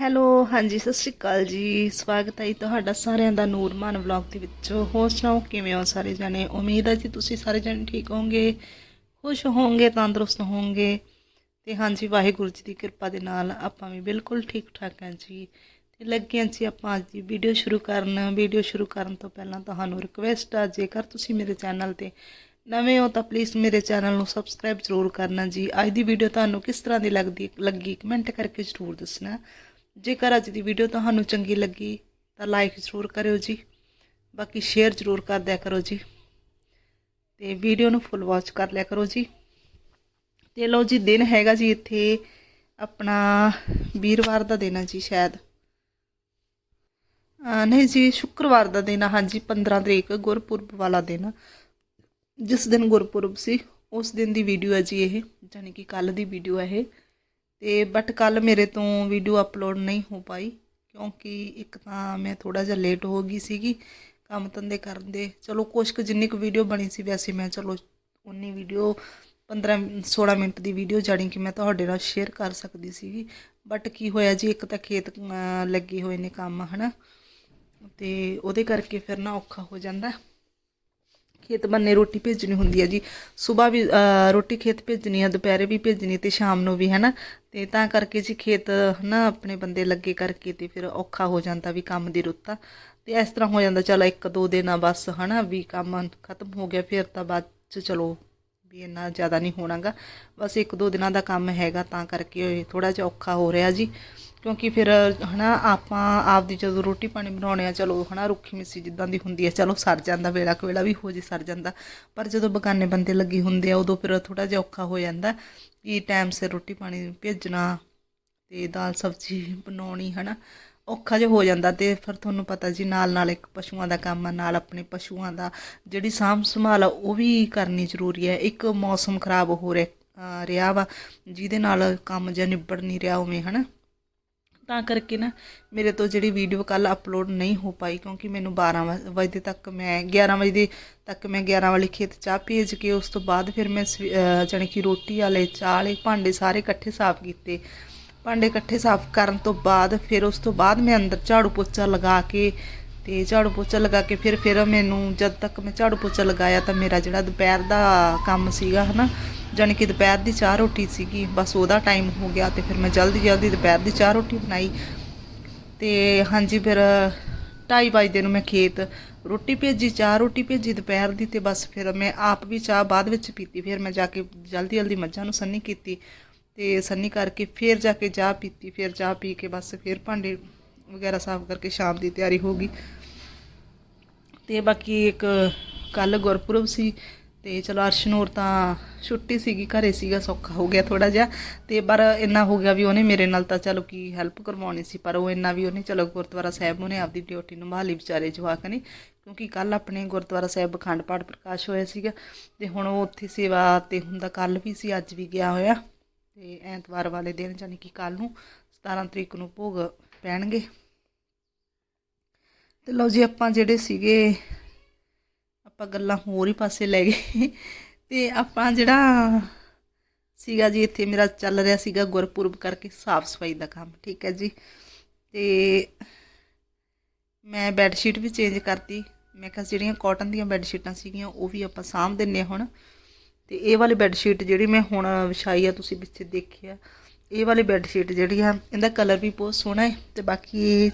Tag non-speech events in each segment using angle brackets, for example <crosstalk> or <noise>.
Hello, ਹਾਂਜੀ, ਸਤਿ ਸ਼੍ਰੀ ਅਕਾਲ ਜੀ। ਸਵਾਗਤ ਹੈ ਜੀ ਤੁਹਾਡਾ ਸਾਰਿਆਂ ਦਾ ਨੂਰਮਾਨ ਵਲੌਗ ਦੇ ਵਿੱਚ। ਹੋਰ ਸੁਣਾਓ, ਕਿਵੇਂ ਹੋ ਸਾਰੇ ਜਣੇ? ਉਮੀਦ ਹੈ ਜੀ ਤੁਸੀਂ ਸਾਰੇ ਜਣੇ ਠੀਕ ਹੋਵੋਗੇ। ਖੁਸ਼ ਹੋਵੋਗੇ, ਤੰਦਰੁਸਤ ਹੋਵੋਗੇ। ਤੇ ਹਾਂਜੀ, ਵਾਹਿਗੁਰੂ ਜੀ ਦੀ ਕਿਰਪਾ ਦੇ ਨਾਲ ਆਪਾਂ ਵੀ ਬਿਲਕੁਲ ਠੀਕ ਠਾਕ ਹਾਂ ਜੀ। ਤੇ ਲੱਗੇ ਹਾਂ ਜੀ ਆਪਾਂ ਅੱਜ ਦੀ ਵੀਡੀਓ ਸ਼ੁਰੂ ਕਰਨ। ਵੀਡੀਓ ਸ਼ੁਰੂ ਕਰਨ ਤੋਂ ਪਹਿਲਾਂ ਤੁਹਾਨੂੰ ਰਿਕਵੈਸਟ ਆ, ਜੇਕਰ ਤੁਸੀਂ ਮੇਰੇ ਚੈਨਲ ਤੇ ਨਵੇਂ ਹੋ ਤਾਂ ਪਲੀਜ਼ ਮੇਰੇ ਚੈਨਲ ਨੂੰ ਸਬਸਕ੍ਰਾਈਬ ਜ਼ਰੂਰ ਕਰਨਾ ਜੀ। ਅੱਜ ਦੀ ਵੀਡੀਓ ਤੁਹਾਨੂੰ ਕਿਸ ਤਰ੍ਹਾਂ ਦੀ ਲੱਗਦੀ, ਲੱਗੀ ਕਮੈਂਟ ਕਰਕੇ ਜ਼ਰੂਰ ਦੱਸਣਾ। ਜੇਕਰ ਅੱਜ ਦੀ ਵੀਡੀਓ ਤੁਹਾਨੂੰ ਚੰਗੀ ਲੱਗੀ, ਤਾਂ ਲਾਈਕ ਜ਼ਰੂਰ ਕਰਿਓ ਜੀ। ਬਾਕੀ ਸ਼ੇਅਰ ਜ਼ਰੂਰ ਕਰ ਦਿਆ ਕਰੋ ਜੀ। ਤੇ ਵੀਡੀਓ ਨੂੰ ਫੁੱਲ ਵਾਚ ਕਰ ਲਿਆ ਕਰੋ ਜੀ। ਤੇ ਲਓ ਜੀ, ਦਿਨ ਹੈਗਾ ਜੀ ਇੱਥੇ ਆਪਣਾ ਵੀਰਵਾਰ ਦਾ ਦਿਨ ਹੈ ਜੀ ਸ਼ਾਇਦ। ਨਹੀਂ ਜੀ, ਸ਼ੁੱਕਰਵਾਰ ਦਾ ਦਿਨ ਹਾਂਜੀ 15 ਤਰੀਕ, ਗੁਰਪੁਰਬ ਵਾਲਾ ਦਿਨ। ਜਿਸ ਦਿਨ ਗੁਰਪੁਰਬ ਸੀ, ਉਸ ਦਿਨ ਦੀ ਵੀਡੀਓ ਹੈ ਜੀ ਇਹ। ਜਾਨੀ ਕਿ ਕੱਲ ਦੀ ਵੀਡੀਓ ਹੈ ਇਹ। ਤੇ ਬਟ ਕੱਲ ਮੇਰੇ ਤੋਂ ਵੀਡੀਓ ਅਪਲੋਡ ਨਹੀਂ ਹੋ ਪਾਈ, ਕਿਉਂਕਿ ਇੱਕ ਤਾਂ ਮੈਂ ਥੋੜਾ ਜਿਹਾ ਲੇਟ ਹੋ ਗਈ ਸੀਗੀ, ਕੰਮ ਧੰਦੇ ਕਰਨ ਦੇ। ਚਲੋ ਕੁਛ ਕੁ ਜਿੰਨੀ ਕੁ ਵੀਡੀਓ ਬਣੀ ਸੀ, ਵੈਸੇ ਮੈਂ ਚਲੋ ਉਨੀ ਵੀਡੀਓ 15 16 ਮਿੰਟ ਦੀ ਵੀਡੀਓ ਜਾਣੀ ਕਿ ਮੈਂ ਤੁਹਾਡੇ ਨਾਲ ਸ਼ੇਅਰ ਕਰ ਸਕਦੀ ਸੀਗੀ। ਬਟ ਕੀ ਹੋਇਆ ਜੀ, ਇੱਕ ਤਾਂ ਖੇਤ ਲੱਗੇ ਹੋਏ ਨੇ ਕੰਮ, ਹਨਾ? ਤੇ ਉਹਦੇ ਕਰਕੇ ਫਿਰ ਨਾ ਔਖਾ ਹੋ ਜਾਂਦਾ। ਖੇਤ ਬੰਨੇ ਰੋਟੀ ਭੇਜਣੀ ਹੁੰਦੀ ਹੈ ਜੀ। ਸਵੇਰ ਵੀ ਰੋਟੀ ਖੇਤ ਭੇਜਣੀ ਆ, ਦੁਪਹਿਰੇ ਵੀ ਭੇਜਣੀ ਤੇ ਸ਼ਾਮ ਨੂੰ ਵੀ, ਹੈਨਾ। ਤੇ ਤਾਂ ਕਰਕੇ ਜੀ ਖੇਤ ਨਾ ਆਪਣੇ ਬੰਦੇ ਲੱਗੇ ਕਰਕੇ ਤੇ ਫਿਰ ਔਖਾ ਹੋ ਜਾਂਦਾ ਵੀ ਕੰਮ ਦੀ ਰੁੱਤ ਆ। ਤੇ ਇਸ ਤਰ੍ਹਾਂ ਹੋ ਜਾਂਦਾ, ਚਲ ਇੱਕ ਦੋ ਦਿਨ ਆ ਬਸ, ਹਨਾ, ਵੀ ਕੰਮ ਖਤਮ ਹੋ ਗਿਆ, ਫਿਰ ਤਾਂ ਬਾਅਦ ਚ ਚਲੋ ਵੀ ਇੰਨਾ ਜ਼ਿਆਦਾ ਨਹੀਂ ਹੋਣਾਗਾ। ਬਸ ਇੱਕ ਦੋ ਦਿਨਾਂ ਦਾ ਕੰਮ ਹੈਗਾ, ਤਾਂ ਕਰਕੇ ਥੋੜਾ ਜਿਹਾ ਔਖਾ ਹੋ ਰਿਹਾ ਜੀ। ਕਿਉਂਕਿ ਫਿਰ, ਹਨਾ, ਆਪਾਂ ਆਪਦੀ ਜਦੋਂ ਰੋਟੀ ਪਾਣੀ ਬਣਾਉਣੇ ਆ, ਚਲੋ, ਹਨਾ, ਰੁੱਖੀ ਮਿੱਸੀ ਜਿੱਦਾਂ ਦੀ ਹੁੰਦੀ ਹੈ ਚਲੋ, ਸਰ ਜਾਂਦਾ, ਵੇਲਾ ਕੁ ਵੇਲਾ ਵੀ ਹੋ ਜੇ ਸਰ ਜਾਂਦਾ। ਪਰ ਜਦੋਂ ਬਗਾਨੇ ਬੰਦੇ ਲੱਗੇ ਹੁੰਦੇ ਆ, ਉਦੋਂ ਫਿਰ ਥੋੜਾ ਜਿਹਾ ਔਖਾ ਹੋ ਜਾਂਦਾ ਕਿ ਟਾਈਮ ਸਿਰ ਰੋਟੀ ਪਾਣੀ ਭੇਜਣਾ ਤੇ ਦਾਲ ਸਬਜ਼ੀ ਬਣਾਉਣੀ, ਹਨਾ, ਔਖਾ ਜਿਹਾ ਹੋ ਜਾਂਦਾ। ਤੇ ਫਿਰ ਤੁਹਾਨੂੰ ਪਤਾ ਜੀ ਨਾਲ ਨਾਲ ਇੱਕ ਪਸ਼ੂਆਂ ਦਾ ਕੰਮ ਆ, ਨਾਲ ਆਪਣੇ ਪਸ਼ੂਆਂ ਦਾ ਜਿਹੜੀ ਸਾਂਭ ਸੰਭਾਲ ਆ, ਉਹ ਵੀ ਕਰਨੀ ਜ਼ਰੂਰੀ ਹੈ ਇੱਕ ਮੌਸਮ ਖਰਾਬ ਹੋ ਰਿਹਾ ਰਿਹਾ ਵਾ, ਜਿਹਦੇ ਨਾਲ ਕੰਮ ਜਿਹਾ ਨਿਬੜ ਨਹੀਂ ਰਿਹਾ ਉਵੇਂ, ਹਨਾ। ਤਾਂ ਕਰਕੇ ਨਾ ਮੇਰੇ ਤੋਂ ਜਿਹੜੀ ਵੀਡੀਓ ਕੱਲ ਅਪਲੋਡ ਨਹੀਂ ਹੋ ਪਾਈ ਕਿਉਂਕਿ ਮੈਨੂੰ 12 ਵ- ਵਜੇ ਤੱਕ ਮੈਂ 11 ਵਜੇ ਤੱਕ ਮੈਂ 11 ਵਾਲੇ ਖੇਤ ਚਾਹ ਭੇਜ ਕੇ ਉਸ ਤੋਂ ਬਾਅਦ ਫਿਰ ਮੈਂ ਸਵੇ- ਜਾਣੀ ਕਿ ਰੋਟੀ ਵਾਲੇ ਚਾਹ ਵਾਲੇ ਭਾਂਡੇ ਸਾਰੇ ਇਕੱਠੇ ਸਾਫ਼ ਕੀਤੇ। ਭਾਂਡੇ ਇਕੱਠੇ ਸਾਫ਼ ਕਰਨ ਤੋਂ ਬਾਅਦ ਫਿਰ ਉਸ ਤੋਂ ਬਾਅਦ ਮੈਂ ਅੰਦਰ ਝਾੜੂ ਪੋਚਾ ਲਗਾ ਕੇ ਤੇ ਝਾੜੂ ਪੋਚਾ ਲਗਾ ਕੇ ਫਿਰ ਫਿਰ ਮੈਨੂੰ ਜਦ ਤੱਕ ਮੈਂ ਝਾੜੂ ਪੋਚਾ ਲਗਾਇਆ ਤਾਂ ਮੇਰਾ ਜਿਹੜਾ ਦੁਪਹਿਰ ਦਾ ਕੰਮ ਸੀਗਾ ਹਨਾ ਜਾਣੀ ਕਿ ਦੁਪਹਿਰ ਦੀ ਚਾਹ ਰੋਟੀ ਸੀਗੀ, ਬਸ ਉਹਦਾ ਟਾਈਮ ਹੋ ਗਿਆ ਤੇ ਫਿਰ ਮੈਂ ਜਲਦੀ ਜਲਦੀ ਦੁਪਹਿਰ ਦੀ ਚਾਹ ਰੋਟੀ ਬਣਾਈ। ਤੇ ਹਾਂਜੀ, ਫਿਰ ਢਾਈ ਵਜੇ ਨੂੰ ਮੈਂ ਖੇਤ ਰੋਟੀ ਭੇਜੀ, ਚਾਹ ਰੋਟੀ ਭੇਜੀ ਦੁਪਹਿਰ ਦੀ ਤੇ ਬਸ ਫਿਰ ਮੈਂ ਆਪ ਵੀ ਚਾਹ ਬਾਅਦ ਵਿੱਚ ਪੀਤੀ। ਫਿਰ ਮੈਂ ਜਾ ਕੇ ਜਲਦੀ ਜਲਦੀ ਮੱਝਾਂ ਨੂੰ ਸੰਨੀ ਕੀਤੀ ਤੇ ਸੰਨੀ ਕਰਕੇ ਫਿਰ ਜਾ ਕੇ ਚਾਹ ਪੀਤੀ। ਫਿਰ ਚਾਹ ਪੀ ਕੇ ਬਸ ਫਿਰ ਭਾਂਡੇ ਵਗੈਰਾ ਸਾਫ਼ ਕਰਕੇ ਸ਼ਾਮ ਦੀ ਤਿਆਰੀ ਹੋ ਗਈ। ਤੇ ਬਾਕੀ ਇੱਕ ਕੱਲ ਗੁਰਪੁਰਬ ਸੀ ਤੇ ਚਲੋ ਅਰਸ਼ਨੂਰ ਤਾਂ ਛੁੱਟੀ ਸੀਗੀ, ਘਰੇ ਸੀਗਾ, ਸੌਖਾ ਹੋ ਗਿਆ ਥੋੜਾ ਜਿਹਾ। ਤੇ ਪਰ ਇੰਨਾ ਹੋ ਗਿਆ ਵੀ ਉਹਨੇ ਮੇਰੇ ਨਾਲ ਤਾਂ ਚਲੋ ਕੀ ਹੈਲਪ ਕਰਵਾਉਣੀ ਸੀ, ਪਰ ਉਹ ਇੰਨਾ ਵੀ ਉਹਨੇ ਚਲੋ ਗੁਰਦੁਆਰਾ ਸਾਹਿਬ ਉਹਨੇ ਆਪਦੀ ਡਿਊਟੀ ਨਿਭਾ ਲਈ ਵਿਚਾਰੇ ਜਵਾਕ ਨੇ। ਕਿਉਂਕਿ ਕੱਲ ਆਪਣੇ ਗੁਰਦੁਆਰਾ ਸਾਹਿਬ ਅਖੰਡ ਪਾਠ ਪ੍ਰਕਾਸ਼ ਹੋਇਆ ਸੀਗਾ ਤੇ ਹੁਣ ਉਹ ਉੱਥੇ ਸੇਵਾ ਤੇ ਹੁੰਦਾ ਕੱਲ ਵੀ ਸੀ, ਅੱਜ ਵੀ ਗਿਆ ਹੋਇਆ। ਤੇ ਐਤਵਾਰ ਵਾਲੇ ਦਿਨ ਜਾਨੀ ਕਿ ਕੱਲ ਨੂੰ 17 ਤਰੀਕ ਨੂੰ ਭੋਗ ਪੈਣਗੇ। ਤੇ ਲਓ ਜੀ ਆਪਾਂ ਜਿਹੜੇ ਸੀਗੇ ਆਪਾਂ ਗੱਲਾਂ ਹੋਰ ਹੀ ਪਾਸੇ ਲੈ ਗਏ। ਤੇ ਆਪਾਂ ਜਿਹੜਾ ਸੀਗਾ ਜੀ, ਇੱਥੇ ਮੇਰਾ ਚੱਲ ਰਿਹਾ ਸੀਗਾ ਗੁਰਪੁਰਬ ਕਰਕੇ ਸਾਫ਼ ਸਫ਼ਾਈ ਦਾ ਕੰਮ, ਠੀਕ ਹੈ ਜੀ। ਤੇ ਮੈਂ ਬੈੱਡ ਸ਼ੀਟ ਵੀ ਚੇਂਜ ਕਰਤੀ। ਮੈਂ ਕਿਹਾ ਜਿਹੜੀਆਂ ਕਾਟਨ ਦੀਆਂ ਬੈੱਡ ਸ਼ੀਟਾਂ ਸੀਗੀਆਂ, ਉਹ ਵੀ ਆਪਾਂ ਸਾਂਭ ਦਿੰਨੇ ਆ ਹੁਣ। ਤੇ ਇਹ ਵਾਲੀ ਬੈੱਡ ਸ਼ੀਟ ਜਿਹੜੀ ਮੈਂ ਹੁਣ ਵਿਛਾਈ ਆ, ਤੁਸੀਂ ਪਿੱਛੇ ਦੇਖਿਆ। ਇਹ ਵਾਲੀ ਬੈੱਡ ਸ਼ੀਟ ਜਿਹੜੀ ਆ, ਇਹਦਾ ਕਲਰ ਵੀ ਬਹੁਤ ਸੋਹਣਾ ਹੈ। ਤੇ ਬਾਕੀ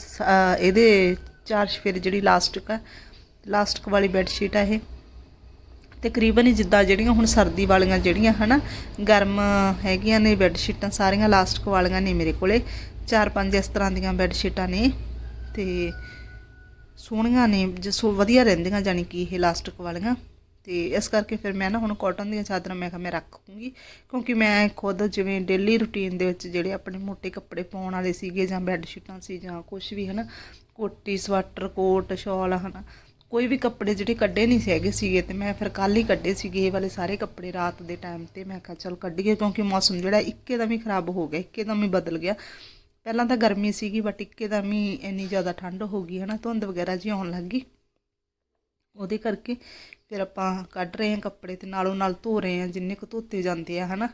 ਇਹਦੇ ਚਾਰ ਸ਼ਫੇਰ ਜਿਹੜੀ ਲਾਸਟਿਕ ਆ ਲਾਸਟਿਕ ਵਾਲੀ ਬੈੱਡ ਸ਼ੀਟ ਆ ਇਹ। ਤਕਰੀਬਨ ਹੀ ਜਿੱਦਾਂ ਜਿਹੜੀਆਂ ਹੁਣ ਸਰਦੀ ਵਾਲੀਆਂ ਜਿਹੜੀਆਂ, ਹਨਾ, ਗਰਮ ਹੈਗੀਆਂ ਨੇ ਬੈੱਡ ਸ਼ੀਟਾਂ ਸਾਰੀਆਂ ਲਾਸਟਿਕ ਵਾਲੀਆਂ ਨੇ ਮੇਰੇ ਕੋਲੇ। ਚਾਰ ਪੰਜ ਇਸ ਤਰ੍ਹਾਂ ਦੀਆਂ ਬੈੱਡ ਸ਼ੀਟਾਂ ਨੇ ਤੇ ਸੋਹਣੀਆਂ ਨੇ ਜਿਸੋ ਵਧੀਆ ਰਹਿੰਦੀਆਂ ਜਾਨੀ ਕਿ ਇਹ ਲਾਸਟਿਕ ਵਾਲੀਆਂ। ਤੇ ਇਸ ਕਰਕੇ ਫਿਰ ਮੈਂ ਨਾ ਹੁਣ ਕਾਟਨ ਦੀਆਂ ਚਾਦਰਾਂ ਮੈਂ ਕਿਹਾ ਮੈਂ ਰੱਖੂੰਗੀ ਕਿਉਂਕਿ ਮੈਂ ਖੁਦ ਜਿਵੇਂ ਡੇਲੀ ਰੁਟੀਨ ਦੇ ਵਿੱਚ ਜਿਹੜੇ ਆਪਣੇ ਮੋٹے ਕੱਪੜੇ ਪਾਉਣ ਵਾਲੇ ਸੀਗੇ ਜਾਂ ਬੈੱਡ ਸ਼ੀਟਾਂ ਸੀ ਜਾਂ ਕੁਝ ਵੀ, ਹਨਾ, ਕੋਟੀ, ਸਵੈਟਰ, ਕੋਟ, ਸ਼ਾਲ, ਹਨਾ ਕੋਈ ਵੀ ਕੱਪੜੇ ਜਿਹੜੇ ਕੱਢੇ ਨਹੀਂ ਸੀ ਹੈਗੇ ਸੀਗੇ ਤੇ ਮੈਂ ਫਿਰ ਕੱਲ ਹੀ ਕੱਢੇ ਸੀਗੇ ਇਹ ਵਾਲੇ ਸਾਰੇ ਕੱਪੜੇ ਰਾਤ ਦੇ ਟਾਈਮ ਤੇ। ਮੈਂ ਕਿਹਾ ਚਲ ਕੱਢੀਏ ਕਿਉਂਕਿ ਮੌਸਮ ਜਿਹੜਾ ਇੱਕੇ ਦਮ ਹੀ ਖਰਾਬ ਹੋ ਗਿਆ, ਇੱਕੇ ਦਮ ਹੀ ਬਦਲ ਗਿਆ। ਪਹਿਲਾਂ ਤਾਂ ਗਰਮੀ ਸੀਗੀ ਬਟ ਇੱਕੇ ਦਮ ਹੀ ਇੰਨੀ ਜ਼ਿਆਦਾ ਠੰਡ ਹੋ ਗਈ, ਹਨਾ, ਧੁੰਦ ਵਗੈਰਾ ਜੀ ਆਉਣ ਲੱਗ ਗਈ। ਉਹਦੇ ਕਰਕੇ ਫਿਰ ਆਪਾਂ ਕੱਢ ਰਹੇ ਹਾਂ ਕੱਪੜੇ ਤੇ ਨਾਲੋਂ ਨਾਲ ਧੋ ਰਹੇ ਹਾਂ, ਜਿੰਨੇ ਕੁ ਧੋਤੇ ਜਾਂਦੇ ਆ, ਹਨਾ।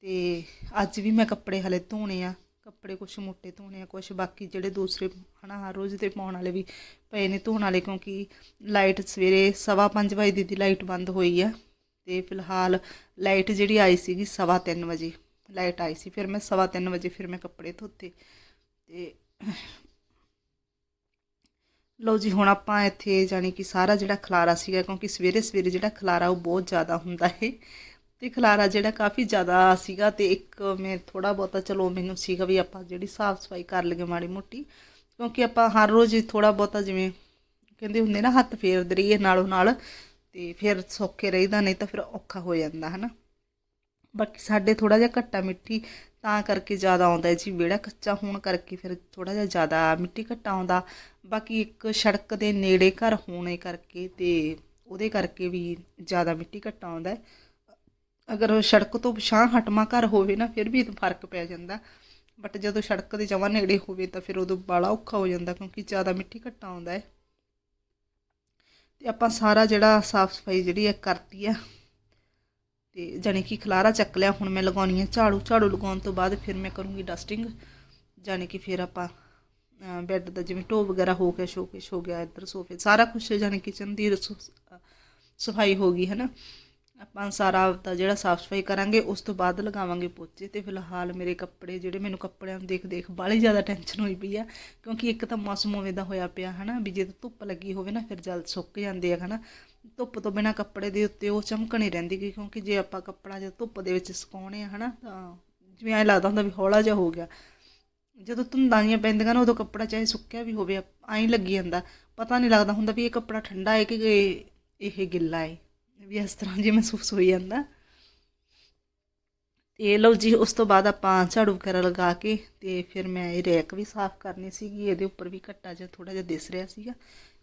ਤੇ ਅੱਜ ਵੀ ਮੈਂ ਕੱਪੜੇ ਹਲੇ ਧੋਣੇ ਆ। ਕੱਪੜੇ ਕੁਛ ਮੋਟੇ ਧੋਣੇ ਆ, ਕੁਛ ਬਾਕੀ ਜਿਹੜੇ ਦੂਸਰੇ ਹਨਾ, ਹਰ ਰੋਜ਼ ਦੇ ਪਾਉਣ ਵਾਲੇ ਵੀ ਪਏ ਨੇ ਧੋਣ ਵਾਲੇ, ਕਿਉਂਕਿ ਲਾਈਟ ਸਵੇਰੇ ਸਵਾ ਪੰਜ ਵਜੇ ਦੀ ਲਾਈਟ ਬੰਦ ਹੋਈ ਆ ਤੇ ਫਿਲਹਾਲ ਲਾਈਟ ਜਿਹੜੀ ਆਈ ਸੀਗੀ ਸਵਾ ਤਿੰਨ ਵਜੇ, ਲਾਈਟ ਆਈ ਸੀ, ਫਿਰ ਮੈਂ ਸਵਾ ਤਿੰਨ ਵਜੇ ਫਿਰ ਮੈਂ ਕੱਪੜੇ ਧੋਤੇ ਤੇ ਲਓ ਜੀ, ਹੁਣ ਆਪਾਂ ਇੱਥੇ ਜਾਣੀ ਕਿ ਸਾਰਾ ਜਿਹੜਾ ਖਲਾਰਾ ਸੀਗਾ, ਕਿਉਂਕਿ ਸਵੇਰੇ ਸਵੇਰੇ ਜਿਹੜਾ ਖਲਾਰਾ ਉਹ ਬਹੁਤ ਜ਼ਿਆਦਾ ਹੁੰਦਾ ਹੈ। ਤੇ ਖਲਾਰਾ ਜਿਹੜਾ ਕਾਫੀ ਜ਼ਿਆਦਾ ਸੀਗਾ ਤੇ ਇੱਕ ਮੈਂ ਥੋੜਾ ਬਹੁਤਾ, ਚਲੋ ਮੈਨੂੰ ਸੀਗਾ ਵੀ ਆਪਾਂ ਜਿਹੜੀ ਸਾਫ਼ ਸਫ਼ਾਈ ਕਰ ਲਈਏ ਮਾੜੀ ਮੋਟੀ, ਕਿਉਂਕਿ ਆਪਾਂ ਹਰ ਰੋਜ਼ ਥੋੜਾ ਬਹੁਤਾ ਜਿਵੇਂ ਕਹਿੰਦੇ ਹੁੰਦੇ ਨਾ, ਹੱਥ ਫੇਰਦੇ ਰਹੀਏ ਨਾਲੋਂ ਨਾਲ ਤੇ ਫਿਰ ਸੌਖੇ ਰਹੀਦਾ, ਨਹੀਂ ਤਾਂ ਫਿਰ ਔਖਾ ਹੋ ਜਾਂਦਾ, ਹਨਾ। ਬਾਕੀ ਸਾਡੇ ਥੋੜਾ ਜਿਹਾ ਘੱਟਾ ਮਿੱਟੀ ਤਾਂ ਕਰਕੇ ਜ਼ਿਆਦਾ ਆਉਂਦਾ ਜੀ, ਵਿਹੜਾ ਕੱਚਾ ਹੋਣ ਕਰਕੇ ਫਿਰ ਥੋੜਾ ਜਿਹਾ ਜ਼ਿਆਦਾ ਮਿੱਟੀ ਘੱਟਾ ਆਉਂਦਾ। ਬਾਕੀ ਇੱਕ ਸੜਕ ਦੇ ਨੇੜੇ ਘਰ ਹੋਣੇ ਕਰਕੇ ਤੇ ਉਹਦੇ ਕਰਕੇ ਵੀ ਜ਼ਿਆਦਾ ਮਿੱਟੀ ਘੱਟਾ ਆਉਂਦਾ। ਹੈ ਅਗਰ ਸੜਕ ਤੋਂ ਪਛਾਂ ਹਟਮਾ ਘਰ ਹੋਵੇ ਨਾ, ਫਿਰ ਵੀ ਫ਼ਰਕ ਪੈ ਜਾਂਦਾ। ਬਟ ਜਦੋਂ ਸੜਕ ਦੇ ਜਮਾਂ ਨੇੜੇ ਹੋਵੇ ਤਾਂ ਫਿਰ ਉਦੋਂ ਬਾਲਾ ਔਖਾ ਹੋ ਜਾਂਦਾ, ਕਿਉਂਕਿ ਜ਼ਿਆਦਾ ਮਿੱਟੀ ਘੱਟਾ ਆਉਂਦਾ ਹੈ। ਤੇ ਆਪਾਂ ਸਾਰਾ ਜਿਹੜਾ ਸਾਫ਼ ਸਫ਼ਾਈ ਜਿਹੜੀ ਹੈ ਕਰਤੀ ਆ ਤੇ ਜਾਣੀ ਕਿ ਖਲਾਰਾ ਚੱਕ ਲਿਆ, ਹੁਣ ਮੈਂ ਲਗਾਉਣੀ ਹੈ ਝਾੜੂ। ਝਾੜੂ ਲਗਾਉਣ ਤੋਂ ਬਾਅਦ ਫਿਰ ਮੈਂ ਕਰੂੰਗੀ ਡਸਟਿੰਗ ਜਾਣੀ ਕਿ ਫਿਰ ਆਪਾਂ ਬੈੱਡ ਦਾ ਜਿਵੇਂ ਢੋ ਵਗੈਰਾ ਹੋ ਗਿਆ ਸ਼ੋਕੇਸ਼ ਹੋ ਗਿਆ, ਇੱਧਰ ਸੋਫੇ ਸਾਰਾ ਕੁਝ ਜਾਣੀ ਕਿਚਨ ਦੀ ਸਫ਼ਾਈ ਹੋ ਗਈ, ਹੈ ਨਾ? ਆਪਾਂ ਸਾਰਾ ਦਾ ਜਿਹੜਾ ਸਾਫ਼ ਸਫ਼ਾਈ ਕਰਾਂਗੇ, ਉਸ ਤੋਂ ਬਾਅਦ ਲਗਾਵਾਂਗੇ ਪੋਚੇ। ਤੇ ਫਿਲਹਾਲ ਮੇਰੇ ਕੱਪੜੇ ਜਿਹੜੇ ਮੈਨੂੰ ਕੱਪੜਿਆਂ ਨੂੰ ਦੇਖ ਦੇਖ ਬਾਹਲੀ ਜ਼ਿਆਦਾ ਟੈਨਸ਼ਨ ਹੋਈ ਪਈ ਆ, ਕਿਉਂਕਿ ਇੱਕ ਤਾਂ ਮੌਸਮ ਉਵੇਂ ਦਾ ਹੋਇਆ ਪਿਆ, ਹਨਾ, ਵੀ ਜੇ ਧੁੱਪ ਲੱਗੀ ਹੋਵੇ ਨਾ, ਫਿਰ ਜਲਦ ਸੁੱਕ ਜਾਂਦੇ ਆ, ਹਨਾ। ਧੁੱਪ ਤੋਂ ਬਿਨਾ ਕੱਪੜੇ ਦੇ ਉੱਤੇ ਉਹ ਚਮਕਣੀ ਰਹਿੰਦੀ ਗੀ ਕਿਉਂਕਿ ਜੇ ਆਪਾਂ ਕੱਪੜਾ ਜਦ ਧੁੱਪ ਦੇ ਵਿੱਚ ਸੁਕਾਉਣੇ ਆ, ਹਨਾ, ਤਾਂ ਜਿਵੇਂ ਐਂ ਲੱਗਦਾ ਹੁੰਦਾ ਵੀ ਹੌਲਾ ਜਿਹਾ ਹੋ ਗਿਆ। ਜਦੋਂ ਧੁੰਦਾਂ ਜੀਆਂ ਪੈਂਦੀਆਂ ਨਾ, ਉਦੋਂ ਕੱਪੜਾ ਚਾਹੇ ਸੁੱਕਿਆ ਵੀ ਹੋਵੇ, ਐਂ ਲੱਗੀ ਜਾਂਦਾ। ਪਤਾ ਨਹੀਂ ਲੱਗਦਾ ਹੁੰਦਾ ਵੀ ਇਹ ਕੱਪੜਾ ਠੰਡਾ ਹੈ ਕਿ ਇਹ ਗਿੱਲਾ ਹੈ। ਵੀ ਇਸ ਤਰ੍ਹਾਂ ਜਿਹਾ ਮਹਿਸੂਸ ਹੋਈ ਜਾਂਦਾ। ਤੇ ਲਓ ਜੀ, ਉਸ ਤੋਂ ਬਾਅਦ ਆਪਾਂ ਝਾੜੂ ਵਗੈਰਾ ਲਗਾ ਕੇ ਤੇ ਫਿਰ ਮੈਂ ਇਹ ਰੈਕ ਵੀ ਸਾਫ਼ ਕਰਨੀ ਸੀਗੀ, ਇਹਦੇ ਉੱਪਰ ਵੀ ਘੱਟਾ ਜਿਹਾ ਥੋੜਾ ਜਿਹਾ ਦਿਸ ਰਿਹਾ ਸੀਗਾ।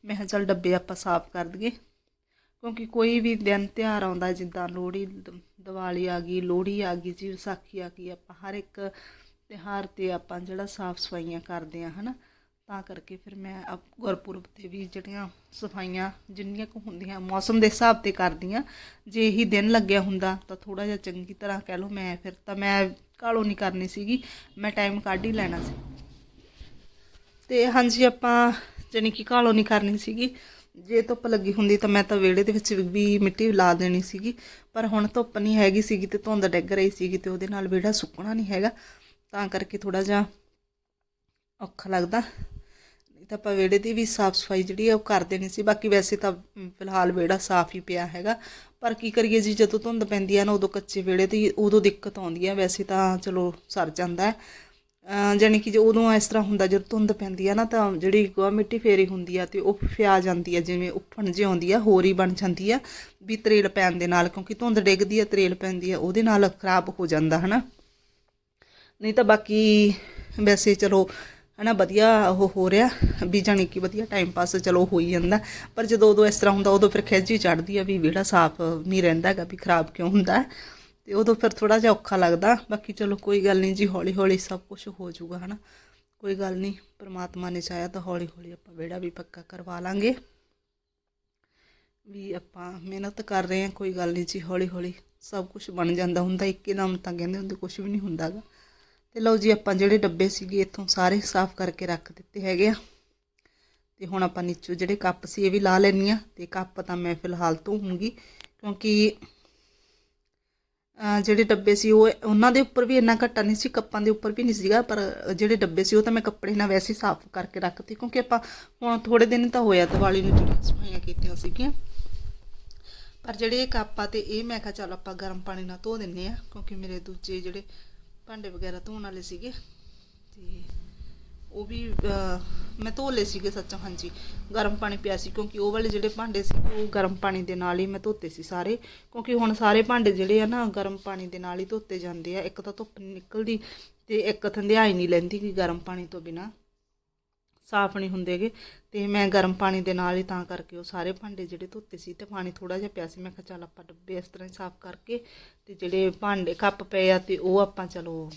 ਮੈਂ ਕਿਹਾ ਚੱਲ ਡੱਬੇ ਆਪਾਂ ਸਾਫ਼ ਕਰ ਦਈਏ, ਕਿਉਂਕਿ ਕੋਈ ਵੀ ਦਿਨ ਤਿਉਹਾਰ ਆਉਂਦਾ, ਜਿੱਦਾਂ ਲੋਹੜੀ, ਦ- ਦੀਵਾਲੀ ਆ ਗਈ, ਲੋਹੜੀ ਆ ਗਈ ਜੀ ਵਿਸਾਖੀ ਆ ਗਈ, ਆਪਾਂ ਹਰ ਇੱਕ ਤਿਉਹਾਰ ਤੇ ਆਪਾਂ ਜਿਹੜਾ ਸਾਫ਼ ਸਫਾਈਆਂ ਕਰਦੇ ਆ ਹਨਾ। ਤਾਂ ਕਰਕੇ ਫਿਰ ਮੈਂ ਅਪ- ਗੁਰਪੁਰਬ ਤੇ ਵੀ ਜਿਹੜੀਆਂ ਸਫਾਈਆਂ ਜਿੰਨੀਆਂ ਕੁ ਹੁੰਦੀਆਂ, ਮੌਸਮ ਦੇ ਹਿਸਾਬ ਤੇ ਕਰਦੀ ਆ ਜੇ ਇਹੀ ਦਿਨ ਲੱਗਿਆ ਹੁੰਦਾ ਤਾਂ ਥੋੜਾ ਜਿਹਾ ਚੰਗੀ ਤਰ੍ਹਾਂ ਕਹਿ ਲਓ ਮੈਂ ਫਿਰ ਤਾਂ ਮੈਂ ਕਾਲੋ ਨਹੀਂ ਕਰਨੀ ਸੀਗੀ, ਮੈਂ ਟਾਈਮ ਕੱਢ ਹੀ ਲੈਣਾ ਸੀ। ਤੇ ਹਾਂਜੀ ਆਪਾਂ ਜਾਣੀ ਕਿ ਕਾਲੋ ਨਹੀਂ ਕਰਨੀ ਸੀਗੀ। ਜੇ ਧੁੱਪ ਲੱਗੀ ਹੁੰਦੀ ਤਾਂ ਮੈਂ ਤਾਂ ਵਿਹੜੇ ਦੇ ਵਿੱਚ ਵੀ ਮਿੱਟੀ ਲਾ ਦੇਣੀ ਸੀਗੀ। ਪਰ ਹੁਣ ਧੁੱਪ ਨਹੀਂ ਹੈਗੀ ਸੀਗੀ ਤੇ ਧੁੰਦ ਡਿੱਗ ਰਹੀ ਸੀਗੀ ਤੇ ਉਹਦੇ ਨਾਲ ਵਿਹੜਾ ਸੁੱਕਣਾ ਨਹੀਂ ਹੈਗਾ। ਤਾਂ ਕਰਕੇ ਥੋੜਾ ਜਿਹਾ ਔਖਾ ਲੱਗਦਾ। ਨਹੀਂ ਤਾਂ ਆਪਾਂ ਵਿਹੜੇ ਦੀ ਵੀ ਸਾਫ਼ ਸਫ਼ਾਈ ਜਿਹੜੀ ਆ ਉਹ ਕਰ ਦੇਣੀ ਸੀ। ਬਾਕੀ ਵੈਸੇ ਤਾਂ ਫਿਲਹਾਲ ਵਿਹੜਾ ਸਾਫ਼ ਹੀ ਪਿਆ ਹੈਗਾ। ਪਰ ਕੀ ਕਰੀਏ ਜੀ, ਜਦੋਂ ਧੁੰਦ ਪੈਂਦੀ ਆ ਨਾ, ਉਦੋਂ ਕੱਚੇ ਵਿਹੜੇ ਦੀ ਉਦੋਂ ਦਿੱਕਤ ਆਉਂਦੀ ਆ। ਵੈਸੇ ਤਾਂ ਚਲੋ ਸਰ ਜਾਂਦਾ। ਹੈ ਜਾਣੀ ਕਿ ਜੇ ਉਦੋਂ ਇਸ ਤਰ੍ਹਾਂ ਹੁੰਦਾ, ਜਦੋਂ ਧੁੰਦ ਪੈਂਦੀ ਆ ਨਾ, ਤਾਂ ਜਿਹੜੀ ਗੋਹਾ ਮਿੱਟੀ ਫੇਰੀ ਹੁੰਦੀ ਆ ਤੇ ਉਹ ਫਿਆ ਜਾਂਦੀ ਆ, ਜਿਵੇਂ ਉੱਫਣ ਜਿਹੀ ਆਉਂਦੀ ਆ, ਹੋਰ ਹੀ ਬਣ ਜਾਂਦੀ ਆ, ਵੀ ਤਰੇਲ ਪੈਣ ਦੇ ਨਾਲ। ਕਿਉਂਕਿ ਧੁੰਦ ਡਿੱਗਦੀ ਆ, ਤਰੇਲ ਪੈਂਦੀ ਆ, ਉਹਦੇ ਨਾਲ ਖਰਾਬ ਹੋ ਜਾਂਦਾ, ਹਨਾ। ਨਹੀਂ ਤਾਂ ਬਾਕੀ ਵੈਸੇ ਚਲੋ ਹਨਾ, ਵਧੀਆ ਉਹ ਹੋ ਰਿਹਾ, ਵੀ ਜਾਣੀ ਕਿ ਵਧੀਆ ਟਾਈਮ ਪਾਸ ਚਲੋ ਹੋ ਹੀ ਜਾਂਦਾ। ਪਰ ਜਦੋਂ ਉਦੋਂ ਇਸ ਤਰ੍ਹਾਂ ਹੁੰਦਾ, ਉਦੋਂ ਫਿਰ ਖਿੱਚ ਹੀ ਚੜਦੀ ਆ ਵੀ ਵਿਹੜਾ ਸਾਫ਼ ਨਹੀਂ ਰਹਿੰਦਾ ਹੈਗਾ, ਵੀ ਖਰਾਬ ਕਿਉਂ ਹੁੰਦਾ ਹੈ। ਤੇ ਉਦੋਂ ਫਿਰ ਥੋੜਾ ਜਿਹਾ ਔਖਾ ਲੱਗਦਾ। ਬਾਕੀ ਚਲੋ ਕੋਈ ਗੱਲ ਨਹੀਂ ਜੀ ਹੌਲੀ ਹੌਲੀ ਸਭ ਕੁਝ ਹੋ ਜਾਊਗਾ, ਹਨਾ। ਕੋਈ ਗੱਲ ਨਹੀਂ, ਪ੍ਰਮਾਤਮਾ ਨੇ ਚਾਹਿਆ ਤਾਂ ਹੌਲੀ ਹੌਲੀ ਆਪਾਂ ਵਿਹੜਾ ਵੀ ਪੱਕਾ ਕਰਵਾ ਲਾਂਗੇ। ਵੀ ਆਪਾਂ ਮਿਹਨਤ ਕਰ ਰਹੇ ਹਾਂ, ਕੋਈ ਗੱਲ ਨਹੀਂ ਜੀ ਹੌਲੀ ਹੌਲੀ ਸਭ ਕੁਝ ਬਣ ਜਾਂਦਾ ਹੁੰਦਾ ਇੱਕਦਮ ਤਾਂ ਕਹਿੰਦੇ ਹੁੰਦੇ ਕੁਝ ਵੀ ਨਹੀਂ ਹੁੰਦਾਗਾ ਤੇ ਲਓ ਜੀ, ਆਪਾਂ ਜਿਹੜੇ ਡੱਬੇ ਸੀਗੇ ਇੱਥੋਂ ਸਾਰੇ ਸਾਫ਼ ਕਰਕੇ ਰੱਖ ਦਿੱਤੇ ਹੈਗੇ ਆ। ਤੇ ਹੁਣ ਆਪਾਂ ਨੀਚੋਂ ਜਿਹੜੇ ਕੱਪ ਸੀ ਇਹ ਵੀ ਲਾ ਲੈਣੀ ਆ ਤੇ ਕੱਪ ਤਾਂ ਮੈਂ ਫਿਲਹਾਲ ਧੋਉਂਗੀ ਕਿਉਂਕਿ ਜਿਹੜੇ ਡੱਬੇ ਸੀ ਉਹ ਉਹਨਾਂ ਦੇ ਉੱਪਰ ਵੀ ਇੰਨਾ ਘੱਟਾ ਨਹੀਂ ਸੀ, ਕੱਪਾਂ ਦੇ ਉੱਪਰ ਵੀ ਨਹੀਂ ਸੀਗਾ, ਪਰ ਜਿਹੜੇ ਡੱਬੇ ਸੀ ਉਹ ਤਾਂ ਮੈਂ ਕੱਪੜੇ ਨਾਲ ਵੈਸੇ ਸਾਫ਼ ਕਰਕੇ ਰੱਖਤੇ, ਕਿਉਂਕਿ ਆਪਾਂ ਹੁਣ ਥੋੜੇ ਦਿਨ ਤਾਂ ਹੋਇਆ ਦੀਵਾਲੀ ਨੂੰ ਜਿਹੜੀਆਂ ਸਫਾਈਆਂ ਕੀਤੀਆਂ ਸੀਗੀਆਂ। ਪਰ ਜਿਹੜੇ ਇਹ ਕੱਪ ਆ ਤੇ ਇਹ ਮੈਂ ਕਿਹਾ ਚੱਲ ਆਪਾਂ ਗਰਮ ਪਾਣੀ ਨਾਲ ਧੋ ਦਿੰਨੇ ਆ ਕਿਉਂਕਿ ਮੇਰੇ ਦੂਜੇ ਜਿਹੜੇ ਭਾਂਡੇ ਵਗੈਰਾ ਧੋਣ ਵਾਲੇ ਸੀਗੇ। ਤੇ ਉਹ ਵੀ ਮੈਂ ਧੋ ਲਏ ਸੀਗੇ ਸੱਚਾ, ਹਾਂਜੀ। ਗਰਮ ਪਾਣੀ ਪਿਆ ਸੀ ਕਿਉਂਕਿ ਉਹ ਵਾਲੇ ਜਿਹੜੇ ਭਾਂਡੇ ਸੀ, ਉਹ ਗਰਮ ਪਾਣੀ ਦੇ ਨਾਲ ਹੀ ਮੈਂ ਧੋਤੇ ਸੀ ਸਾਰੇ। ਕਿਉਂਕਿ ਹੁਣ ਸਾਰੇ ਭਾਂਡੇ ਜਿਹੜੇ ਆ ਨਾ, ਗਰਮ ਪਾਣੀ ਦੇ ਨਾਲ ਹੀ ਧੋਤੇ ਜਾਂਦੇ ਆ। ਇੱਕ ਤਾਂ ਧੁੱਪ ਨੀ ਨਿਕਲਦੀ ਤੇ ਇੱਕ ਥੰਧਿਆਈ ਨਹੀਂ ਲੈਂਦੀ ਕਿ ਗਰਮ ਪਾਣੀ ਤੋਂ ਬਿਨਾ। ਸਾਫ਼ ਨਹੀਂ ਹੁੰਦੇਗੇ ਤੇ ਮੈਂ ਗਰਮ ਪਾਣੀ ਦੇ ਨਾਲ ਹੀ ਤਾਂ ਕਰਕੇ ਉਹ ਸਾਰੇ ਭਾਂਡੇ ਜਿਹੜੇ ਧੋਤੇ ਸੀ ਤੇ ਪਾਣੀ ਥੋੜਾ ਜਿਹਾ ਪਿਆ ਸੀ। ਮੈਂ ਕਿਹਾ ਚੱਲ ਆਪਾਂ ਡੱਬੇ ਇਸ ਤਰ੍ਹਾਂ ਹੀ ਸਾਫ਼ ਕਰਕੇ ਤੇ ਜਿਹੜੇ ਭਾਂਡੇ ਕੱਪ ਪਏ ਆ ਤੇ ਉਹ ਆਪਾਂ ਚਲੋ